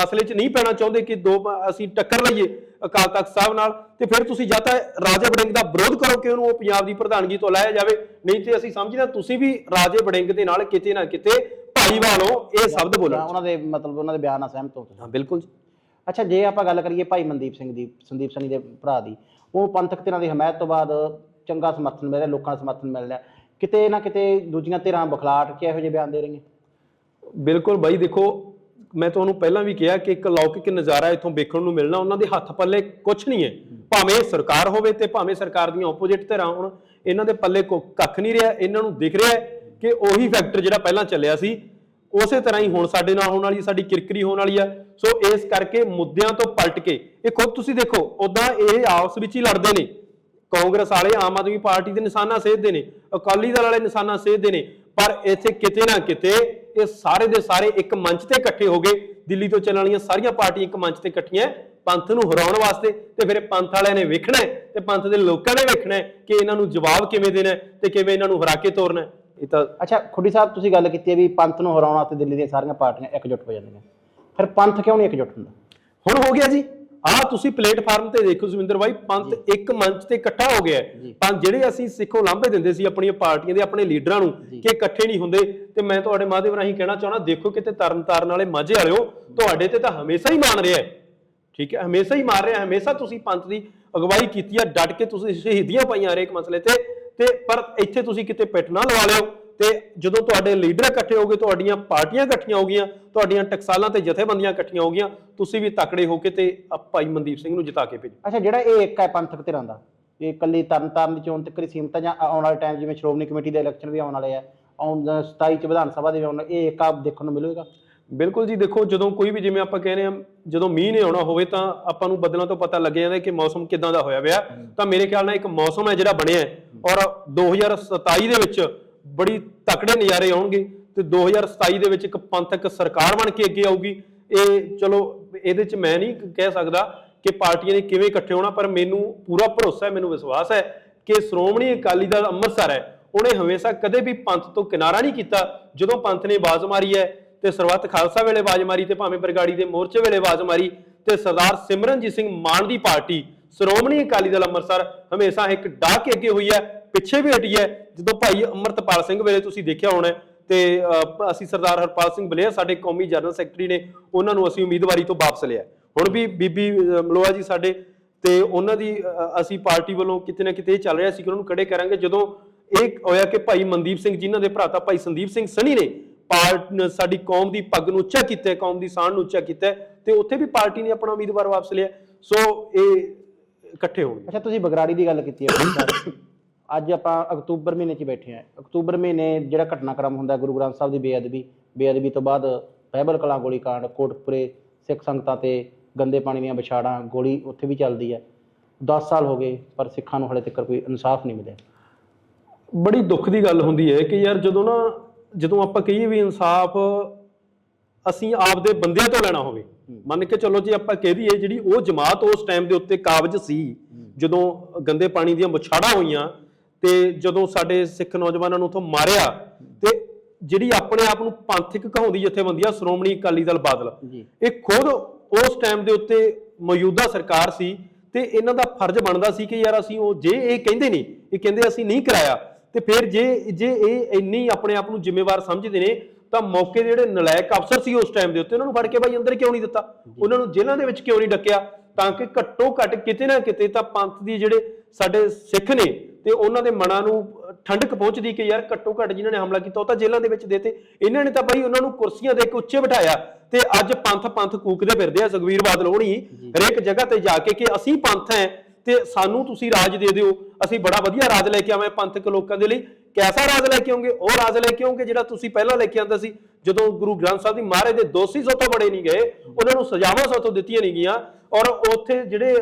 ਮਸਲੇ 'ਚ ਨਹੀਂ ਪੈਣਾ ਚਾਹੁੰਦੇ ਕਿ ਦੋ ਅਸੀਂ ਟੱਕਰ ਲਈਏ ਅਕਾਲ ਤਖਤ ਸਾਹਿਬ ਨਾਲ। ਤੇ ਫਿਰ ਤੁਸੀਂ ਜਾਂ ਤਾਂ ਰਾਜੇ ਵੜਿੰਗ ਦਾ ਵਿਰੋਧ ਕਰੋ ਕਿ ਉਹਨੂੰ ਉਹ ਪੰਜਾਬ ਦੀ ਪ੍ਰਧਾਨਗੀ ਤੋਂ ਲਾਇਆ ਜਾਵੇ। ਨਹੀਂ ਤੇ ਅਸੀਂ ਸਮਝਦੇ ਤੁਸੀਂ ਵੀ ਰਾਜੇ ਵੜਿੰਗ ਦੇ ਨਾਲ ਕਿਤੇ ਨਾ ਕਿਤੇ ਭਾਈਵਾਲ ਹੋ ਇਹ ਸ਼ਬਦ ਬੋਲਣਾ। ਉਹਨਾਂ ਦੇ ਮਤਲਬ ਉਹਨਾਂ ਦੇ ਬਿਆਨ ਨਾਲ ਸਹਿਮਤ ਹੋ ਹਾਂ ਬਿਲਕੁਲ ਜੀ। ਅੱਛਾ ਜੇ ਆਪਾਂ ਗੱਲ ਕਰੀਏ ਭਾਈ ਮਨਦੀਪ ਸਿੰਘ ਦੀ ਸੰਦੀਪ ਸਨੀ ਦੇ ਭਰਾ ਦੀ ਉਹ ਪੰਥਕ ਧਿਰਾਂ ਦੀ ਹਮਾਇਤ ਤੋਂ ਬਾਅਦ ਚੰਗਾ ਸਮਰਥਨ ਮਿਲ ਰਿਹਾ ਲੋਕਾਂ ਦਾ ਸਮਰਥਨ ਮਿਲ ਰਿਹਾ। ਕਿਤੇ ਨਾ ਕਿਤੇ ਦੂਜੀਆਂ ਧਿਰਾਂ ਬਖਲਾਟ ਕੇ ਇਹੋ ਜਿਹੇ ਬਿਆਨ ਦੇ ਰਹੀਆਂ? ਬਿਲਕੁਲ ਬਾਈ, ਦੇਖੋ, ਮੈਂ ਤੁਹਾਨੂੰ ਪਹਿਲਾਂ ਵੀ ਕਿਹਾ ਕਿ ਇੱਕ ਲੌਕਿਕ ਨਜ਼ਾਰਾ ਇੱਥੋਂ ਵੇਖਣ ਨੂੰ ਮਿਲਣਾ, ਉਹਨਾਂ ਦੇ ਹੱਥ ਪੱਲੇ ਕੁਝ ਨਹੀਂ ਹੈ। ਭਾਵੇਂ ਸਰਕਾਰ ਹੋਵੇ ਤੇ ਭਾਵੇਂ ਸਰਕਾਰ ਦੀਆਂ ਆਪੋਜੀਟ ਧਿਰਾਂ ਹੋਣ, ਇਹਨਾਂ ਦੇ ਪੱਲੇ ਕੋ- ਕੱਖ ਨਹੀਂ ਰਿਹਾ, ਇਹਨਾਂ ਨੂੰ ਦਿਖ ਰਿਹਾ ਕਿ ਉਹੀ ਫੈਕਟਰ ਜਿਹੜਾ ਪਹਿਲਾਂ ਚੱਲਿਆ ਸੀ, ਉਸੇ ਤਰ੍ਹਾਂ ਹੀ ਹੁਣ ਸਾਡੇ ਨਾਲ ਹੋਣ ਵਾਲੀ, ਸਾਡੀ ਕਿਰਕਰੀ ਹੋਣ ਵਾਲੀ ਆ। ਸੋ ਇਸ ਕਰਕੇ ਮੁੱਦਿਆਂ ਤੋਂ ਪਲਟ ਕੇ, ਇਹ ਖੁਦ ਤੁਸੀਂ ਦੇਖੋ ਉਦਾਂ ਇਹ ਆਪਸ ਵਿੱਚ ਹੀ ਲੜਦੇ ਨੇ। ਕਾਂਗਰਸ ਵਾਲੇ ਆਮ ਆਦਮੀ ਪਾਰਟੀ ਦੇ ਨਿਸ਼ਾਨਾ ਸੇਧਦੇ ਨੇ ਅਕਾਲੀ ਦਲ ਵਾਲੇ ਨਿਸ਼ਾਨਾ ਸੇਧਦੇ ਨੇ ਪਰ ਇੱਥੇ ਕਿਤੇ ਨਾ ਕਿਤੇ ਇਹ ਸਾਰੇ ਦੇ ਸਾਰੇ ਇੱਕ ਮੰਚ ਤੇ ਇਕੱਠੇ ਹੋ ਗਏ। ਦਿੱਲੀ ਤੋਂ ਚੱਲਣ ਵਾਲੀਆਂ ਸਾਰੀਆਂ ਪਾਰਟੀਆਂ ਇੱਕ ਮੰਚ ਤੇ ਇਕੱਠੀਆਂ ਪੰਥ ਨੂੰ ਹਰਾਉਣ ਵਾਸਤੇ ਤੇ ਫਿਰ ਪੰਥ ਵਾਲਿਆਂ ਨੇ ਵੇਖਣਾ ਤੇ ਪੰਥ ਦੇ ਲੋਕਾਂ ਨੇ ਵੇਖਣਾ ਕਿ ਇਹਨਾਂ ਨੂੰ ਜਵਾਬ ਕਿਵੇਂ ਦੇਣਾ ਤੇ ਕਿਵੇਂ ਇਹਨਾਂ ਨੂੰ ਹਰਾ ਕੇ ਤੋਰਨਾ ਇਹ ਤਾਂ ਅੱਛਾ ਖੁੱਡੀ ਸਾਹਿਬ ਤੁਸੀਂ ਗੱਲ ਕੀਤੀ ਹੈ ਵੀ ਪੰਥ ਨੂੰ ਹਰਾਉਣ ਵਾਸਤੇ ਦਿੱਲੀ ਦੀਆਂ ਸਾਰੀਆਂ ਪਾਰਟੀਆਂ ਇਕਜੁੱਟ ਹੋ ਜਾਂਦੀਆਂ। ਫਿਰ ਪੰਥ ਕਿਉਂ ਨਹੀਂ ਇਕਜੁੱਟ ਹੁੰਦਾ? ਹੁਣ ਹੋ ਗਿਆ ਜੀ। ਆਹ ਤੁਸੀਂ ਪਲੇਟਫਾਰਮ ਤੇ ਦੇਖੋ ਸੁਵਿੰਦਰ ਬਾਈ ਪੰਥ ਇੱਕ ਮੰਚ ਤੇ ਇਕੱਠਾ ਹੋ ਗਿਆ। ਪੰਥ ਜਿਹੜੇ ਅਸੀਂ ਸਿੱਖੋ ਲਾਂਭੇ ਦਿੰਦੇ ਸੀ ਆਪਣੀਆਂ ਪਾਰਟੀਆਂ ਦੇ ਆਪਣੇ ਲੀਡਰਾਂ ਨੂੰ ਕਿ ਇਕੱਠੇ ਨਹੀਂ ਹੁੰਦੇ। ਤੇ ਮੈਂ ਤੁਹਾਡੇ ਮਾਧਿਅਮ ਰਾਹੀਂ ਕਹਿਣਾ ਚਾਹਣਾ ਦੇਖੋ ਕਿਤੇ ਤਰਨ ਤਾਰਨ ਵਾਲੇ ਮਾਝੇ ਵਾਲਿਓ ਤੁਹਾਡੇ ਤੇ ਤਾਂ ਹਮੇਸ਼ਾ ਹੀ ਮਾਨ ਰਿਹਾ ਹੈ। ਠੀਕ ਹੈ ਹਮੇਸ਼ਾ ਹੀ ਮਾਰ ਰਿਹਾ ਹਮੇਸ਼ਾ ਤੁਸੀਂ ਪੰਥ ਦੀ ਅਗਵਾਈ ਕੀਤੀ ਹੈ ਡਟ ਕੇ ਤੁਸੀਂ ਸ਼ਹੀਦੀਆਂ ਪਾਈਆਂ ਹਰੇਕ ਮਸਲੇ ਤੇ। ਤੇ ਪਰ ਇੱਥੇ ਤੁਸੀਂ ਕਿਤੇ ਪਿੱਟ ਨਾ ਲਵਾ ਲਿਓ। ਤੇ ਜਦੋਂ ਤੁਹਾਡੇ ਲੀਡਰ ਇਕੱਠੇ ਹੋ ਗਏ ਤੁਹਾਡੀਆਂ ਪਾਰਟੀਆਂ ਇਕੱਠੀਆਂ ਹੋ ਗਈਆਂ ਤੁਹਾਡੀਆਂ ਟਕਸਾਲਾਂ ਤੇ ਜਥੇਬੰਦੀਆਂ ਇਕੱਠੀਆਂ ਹੋ ਗਈਆਂ ਤੁਸੀਂ ਵੀ ਤਕੜੇ ਹੋ ਕੇ ਤੇ ਆ ਭਾਈ ਮਨਦੀਪ ਸਿੰਘ ਨੂੰ ਜਿਤਾ ਕੇ ਭੇਜੋ। ਅੱਛਾ ਜਿਹੜਾ ਇਹ ਇੱਕ ਹੈ ਪੰਥਕ ਧਿਰਾਂ ਦਾ ਇਹ ਇਕੱਲੀ ਤਰਨ ਤਾਰਨ ਦੀ ਚੋਣ ਤੱਕ ਹੀ ਸੀਮਤ ਹੈ ਜਾਂ ਆਉਣ ਵਾਲੇ ਟਾਈਮ ਜਿਵੇਂ ਸ਼੍ਰੋਮਣੀ ਕਮੇਟੀ ਦੇ ਇਲੈਕਸ਼ਨ ਵੀ ਆਉਣ ਵਾਲੇ ਆ ਆਉਣ 27 ਚ ਵਿਧਾਨ ਸਭਾ ਦੇ ਵੀ ਆਉਣ ਇਹ ਇੱਕ ਆਪ ਦੇਖਣ ਨੂੰ ਮਿਲੇਗਾ? ਬਿਲਕੁਲ ਜੀ ਦੇਖੋ ਜਦੋਂ ਕੋਈ ਵੀ ਜਿਵੇਂ ਆਪਾਂ ਕਹਿੰਦੇ ਆ ਜਦੋਂ ਮੀਂਹ ਨੇ ਆਉਣਾ ਹੋਵੇ ਤਾਂ ਆਪਾਂ ਨੂੰ ਬੱਦਲਾਂ ਤੋਂ ਪਤਾ ਲੱਗ ਜਾਂਦਾ ਕਿ ਮੌਸਮ ਕਿਦਾਂ ਦਾ ਹੋਇਆ ਪਿਆ। ਤਾਂ ਮੇਰੇ ਖਿਆਲ ਨਾਲ ਇੱਕ ਮੌਸਮ ਹੈ ਜਿਹੜਾ ਬਣਿਆ ਹੈ। ਔਰ 2027 ਦੇ ਵਿੱਚ ਬੜੀ ਤਕੜੇ ਨਜ਼ਾਰੇ ਆਉਣਗੇ ਤੇ 2027 ਦੇ ਵਿੱਚ ਇੱਕ ਪੰਥਕ ਸਰਕਾਰ ਬਣ ਕੇ ਅੱਗੇ ਆਊਗੀ। ਇਹ ਚਲੋ, ਇਹਦੇ ਚ ਮੈਂ ਨਹੀਂ ਕਹਿ ਸਕਦਾ ਕਿ ਪਾਰਟੀਆਂ ਨੇ ਕਿਵੇਂ ਇਕੱਠੇ ਹੋਣਾ, ਪਰ ਮੈਨੂੰ ਪੂਰਾ ਭਰੋਸਾ ਹੈ, ਮੈਨੂੰ ਵਿਸ਼ਵਾਸ ਹੈ ਕਿ ਸ਼੍ਰੋਮਣੀ ਅਕਾਲੀ ਦਲ ਅੰਮ੍ਰਿਤਸਰ ਹੈ। ਉਹਨੇ ਹਮੇਸ਼ਾ ਕਦੇ ਵੀ ਪੰਥ ਤੋਂ ਕਿਨਾਰਾ ਨਹੀਂ ਕੀਤਾ। ਜਦੋਂ ਪੰਥ ਨੇ ਆਵਾਜ਼ ਮਾਰੀ ਹੈ ਤੇ ਸਰਬੱਤ ਖਾਲਸਾ ਵੇਲੇ ਆਵਾਜ਼ ਮਾਰੀ ਤੇ ਭਾਵੇਂ ਬਰਗਾੜੀ ਦੇ ਮੋਰਚੇ ਵੇਲੇ ਆਵਾਜ਼ ਮਾਰੀ ਤੇ ਸਰਦਾਰ ਸਿਮਰਨਜੀਤ ਸਿੰਘ ਮਾਨ ਦੀ ਪਾਰਟੀ ਸ਼੍ਰੋਮਣੀ ਅਕਾਲੀ ਦਲ ਅੰਮ੍ਰਿਤਸਰ ਹਮੇਸ਼ਾ ਇੱਕ ਡਾਹ ਕੇ ਅੱਗੇ ਹੋਈ ਹੈ, ਪਿੱਛੇ ਵੀ ਹਟੀ ਹੈ। ਜਦੋਂ ਭਾਈ ਅਮਰਤਪਾਲ ਸਿੰਘ ਵੇਲੇ ਤੁਸੀਂ ਦੇਖਿਆ ਹੋਣਾ ਤੇ ਅਸੀਂ ਸਰਦਾਰ ਹਰਪਾਲ ਸਿੰਘ ਬਲੇਅਰ ਸਾਡੇ ਕੌਮੀ ਜਨਰਲ ਸੈਕਟਰੀ ਨੇ ਉਹਨਾਂ ਨੂੰ ਅਸੀਂ ਉਮੀਦਵਾਰੀ ਤੋਂ ਵਾਪਸ ਲਿਆ ਹੁਣ ਵੀ ਬੀਬੀ ਮਲੋਆ ਜੀ ਸਾਡੇ ਤੇ ਉਹਨਾਂ ਦੀ ਅਸੀਂ ਪਾਰਟੀ ਵੱਲੋਂ ਕਿਤੇ ਨਾ ਕਿਤੇ ਇਹ ਚੱਲ ਰਿਹਾ ਸੀ ਕਿ ਉਹਨਾਂ ਨੂੰ ਕੜੇ ਕਰਾਂਗੇ। ਜਦੋਂ ਇਹ ਹੋਇਆ ਕਿ ਭਾਈ ਮਨਦੀਪ ਸਿੰਘ, ਜਿਨ੍ਹਾਂ ਦੇ ਭਰਾਤਾ ਭਾਈ ਸੰਦੀਪ ਸਿੰਘ ਸਨੀ ਨੇ ਪਾਰਟ ਸਾਡੀ ਕੌਮ ਦੀ ਪੱਗ ਨੂੰ ਉੱਚਾ ਕੀਤਾ ਕੌਮ ਦੀ ਸਾਨ ਨੂੰ ਉੱਚਾ ਕੀਤਾ ਤੇ ਉੱਥੇ ਵੀ ਪਾਰਟੀ ਨੇ ਆਪਣਾ ਉਮੀਦਵਾਰ ਵਾਪਸ ਲਿਆ ਸੋ ਇਹ ਇਕੱਠੇ ਹੋ ਗਏ। ਅੱਛਾ ਤੁਸੀਂ ਬਗਰਾੜੀ ਦੀ ਗੱਲ ਕੀਤੀ ਹੈ। ਅੱਜ ਆਪਾਂ ਅਕਤੂਬਰ ਮਹੀਨੇ 'ਚ ਬੈਠੇ ਹਾਂ। ਅਕਤੂਬਰ ਮਹੀਨੇ ਜਿਹੜਾ ਘਟਨਾਕ੍ਰਮ ਹੁੰਦਾ ਗੁਰੂ ਗ੍ਰੰਥ ਸਾਹਿਬ ਦੀ ਬੇਅਦਬੀ ਬੇਅਦਬੀ ਤੋਂ ਬਾਅਦ ਬਹਿਬਲ ਕਲਾਂ ਗੋਲੀ ਕਾਂਡ ਕੋਟਪੁਰੇ ਸਿੱਖ ਸੰਗਤਾਂ ਤੇ ਗੰਦੇ ਪਾਣੀ ਦੀਆਂ ਵਿਛਾੜਾਂ ਗੋਲੀ ਉੱਥੇ ਵੀ ਚੱਲਦੀ ਹੈ। 10 ਸਾਲ ਹੋ ਗਏ ਪਰ ਸਿੱਖਾਂ ਨੂੰ ਹਲੇ ਤੱਕ ਕੋਈ ਇਨਸਾਫ ਨਹੀਂ ਮਿਲਿਆ। ਬੜੀ ਦੁੱਖ ਦੀ ਗੱਲ ਹੁੰਦੀ ਹੈ ਕਿ ਯਾਰ ਜਦੋਂ ਨਾ ਜਦੋਂ ਆਪਾਂ ਕਹੀਏ ਵੀ ਇਨਸਾਫ ਅਸੀਂ ਆਪਦੇ ਬੰਦਿਆਂ ਤੋਂ ਲੈਣਾ ਹੋਵੇ। ਮੰਨ ਕੇ ਚੱਲੋ ਜੇ ਆਪਾਂ ਕਹਿ ਦਈਏ ਜਿਹੜੀ ਉਹ ਜਮਾਤ ਉਸ ਟਾਈਮ ਦੇ ਉੱਤੇ ਕਾਬਜ ਸੀ ਜਦੋਂ ਗੰਦੇ ਪਾਣੀ ਦੀਆਂ ਮੁਛਾੜਾਂ ਹੋਈਆਂ ਤੇ ਜਦੋਂ ਸਾਡੇ ਸਿੱਖ ਨੌਜਵਾਨਾਂ ਨੂੰ ਉੱਥੋਂ ਮਾਰਿਆ ਤੇ ਜਿਹੜੀ ਆਪਣੇ ਆਪ ਨੂੰ ਪੰਥਿਕ ਕਹਾਉਂਦੀ ਜਥੇਬੰਦੀ ਆ ਸ਼੍ਰੋਮਣੀ ਅਕਾਲੀ ਦਲ ਬਾਦਲ ਇਹ ਖੁਦ ਉਸ ਟਾਈਮ ਦੇ ਉੱਤੇ ਮੌਜੂਦਾ ਸਰਕਾਰ ਸੀ ਤੇ ਇਹਨਾਂ ਦਾ ਫਰਜ਼ ਬਣਦਾ ਸੀ ਕਿ ਯਾਰ ਅਸੀਂ ਉਹ ਜੇ ਇਹ ਕਹਿੰਦੇ ਨੇ ਇਹ ਕਹਿੰਦੇ ਅਸੀਂ ਨਹੀਂ ਕਰਾਇਆ ਤੇ ਫਿਰ ਜੇ ਜੇ ਇਹ ਇੰਨੀ ਆਪਣੇ ਆਪ ਨੂੰ ਜ਼ਿੰਮੇਵਾਰ ਸਮਝਦੇ ਨੇ ਤਾਂ ਮੌਕੇ ਦੇ ਜਿਹੜੇ ਨਲਾਇਕ ਅਫਸਰ ਸੀ ਉਸ ਟਾਈਮ ਦੇ ਉੱਤੇ ਉਹਨਾਂ ਨੂੰ ਫੜ ਕੇ ਬਾਈ ਅੰਦਰ ਕਿਉਂ ਨਹੀਂ ਦਿੱਤਾ? ਉਹਨਾਂ ਨੂੰ ਜੇਲ੍ਹਾਂ ਦੇ ਵਿੱਚ ਕਿਉਂ ਨਹੀਂ ਡੱਕਿਆ? ਤਾਂ ਕਿ ਘੱਟੋ ਘੱਟ ਕਿਤੇ ਨਾ ਕਿਤੇ ਤਾਂ ਪੰਥ ਦੀ ਜਿਹੜੇ ਸਾਡੇ ਸਿੱਖ ਨੇ ਤੇ ਉਹਨਾਂ ਦੇ ਮਨਾਂ ਨੂੰ ਠੰਡਕ ਪਹੁੰਚਦੀ ਕਿ ਯਾਰ ਘੱਟੋ ਘੱਟ ਜਿਨ੍ਹਾਂ ਨੇ ਹਮਲਾ ਕੀਤਾ ਉਹ ਤਾਂ ਜੇਲ੍ਹਾਂ ਦੇ ਵਿੱਚ ਦੇਤੇ। ਇਹਨਾਂ ਨੇ ਤਾਂ ਬਾਈ ਉਹਨਾਂ ਨੂੰ ਕੁਰਸੀਆਂ ਦੇ ਕੇ ਉੱਚੇ ਬਿਠਾਇਆ ਤੇ ਅੱਜ ਪੰਥ ਪੰਥ ਕੂਕਦੇ ਫਿਰਦੇ ਆ ਸੁਖਵੀਰ ਬਾਦਲ ਹੋਣੀ ਹਰੇਕ ਜਗ੍ਹਾ ਤੇ ਜਾ ਕੇ ਕਿ ਅਸੀਂ ਪੰਥ ਹੈ ਤੇ ਸਾਨੂੰ ਤੁਸੀਂ ਰਾਜ ਦੇ ਦਿਓ। ਅਸੀਂ ਬੜਾ ਵਧੀਆ ਰਾਜ ਲੈ ਕੇ ਆਵਾਂ ਪੰਥਕ ਲੋਕਾਂ ਦੇ ਲਈ। ਕੈਸਾ ਰਾਜ ਲੈ ਕੇ ਆਉਂਗੇ? ਉਹ ਰਾਜ ਲੈ ਕੇ ਆਉਂਗੇ ਜਿਹੜਾ ਤੁਸੀਂ ਪਹਿਲਾਂ ਲੈ ਕੇ ਆਂਦਾ ਸੀ। ਜਦੋਂ ਗੁਰੂ ਗ੍ਰੰਥ ਸਾਹਿਬ ਦੀ ਮਹਾਰਾਜ ਦੇ ਦੋਸ਼ੀ ਸੋ ਤੋਂ ਬੜੇ ਨਹੀਂ ਗਏ, ਉਹਨਾਂ ਨੂੰ ਸਜ਼ਾਵਾਂ ਸੋ ਤੋਂ ਦਿੱਤੀਆਂ ਨਹੀਂ ਗਈਆਂ। ਔਰ ਉੱਥੇ ਜਿਹੜੇ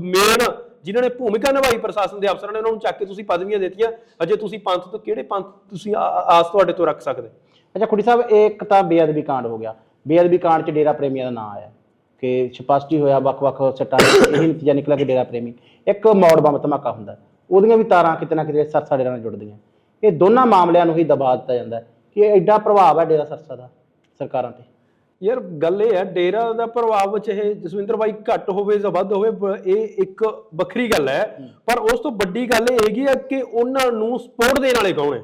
ਮੇਨ ਜਿਨ੍ਹਾਂ ਨੇ ਭੂਮਿਕਾ ਨਿਭਾਈ ਪ੍ਰਸ਼ਾਸਨ ਦੇ ਅਫਸਰਾਂ ਨੇ, ਉਹਨਾਂ ਨੂੰ ਚੱਕ ਕੇ ਤੁਸੀਂ ਪਦਵੀਆਂ ਦਿੱਤੀਆਂ। ਅਜੇ ਤੁਸੀਂ ਪੰਥ ਤੋਂ, ਕਿਹੜੇ ਪੰਥ ਤੁਸੀਂ ਆਸ ਤੁਹਾਡੇ ਤੋਂ ਰੱਖ ਸਕਦੇ? ਅੱਛਾ, ਖੁੱਡੀ ਸਾਹਿਬ, ਇਹ ਇੱਕ ਤਾਂ ਬੇਅਦਬੀ ਕਾਂਡ ਹੋ ਗਿਆ। ਬੇਅਦਬੀ ਕਾਂਡ 'ਚ ਡੇਰਾ ਪ੍ਰੇਮੀਆਂ ਦਾ ਨਾਂ ਆਇਆ। ਕਿ ਸਪਸ਼ਟ ਹੀ ਹੋਇਆ ਵੱਖ-ਵੱਖ ਸੱਟਾਂ ਇਹੀ ਨਤੀਜਾ ਨਿਕਲਿਆ ਕਿ ਡੇਰਾ ਪ੍ਰੇਮੀ। ਇੱਕ ਮੌੜ ਬੰਬ ਧਮਾਕਾ ਹੁੰਦਾ ਉਹਦੀਆਂ ਵੀ ਤਾਰਾਂ ਕਿਤੇ ਨਾ ਕਿਤੇ ਸਰ ਸਾਡੇ ਨਾਲ ਜੁੜਦੀਆਂ। ਇਹ ਦੋਨਾਂ ਮਾਮਲਿਆਂ ਨੂੰ ਹੀ ਦਬਾ ਦਿੱਤਾ ਜਾਂਦਾ ਕਿ ਐਡਾ ਪ੍ਰਭਾਵ ਹੈ ਡੇਰਾ ਸਰਸਾ ਦਾ ਸਰਕਾਰਾਂ ਤੇ। ਯਾਰ ਗੱਲ ਇਹ ਹੈ ਡੇਰਾ ਦਾ ਪ੍ਰਭਾਵ ਚਾਹੇ ਜਸਵਿੰਦਰ ਬਾਈ ਘੱਟ ਹੋਵੇ ਜਾਂ ਵੱਧ ਹੋਵੇ ਬ- ਇਹ ਇੱਕ ਵੱਖਰੀ ਗੱਲ ਹੈ। ਪਰ ਉਸ ਤੋਂ ਵੱਡੀ ਗੱਲ ਇਹ ਹੈਗੀ ਹੈ ਕਿ ਉਹਨਾਂ ਨੂੰ ਸਪੋਰਟ ਦੇਣ ਵਾਲੇ ਕੌਣ ਹੈ?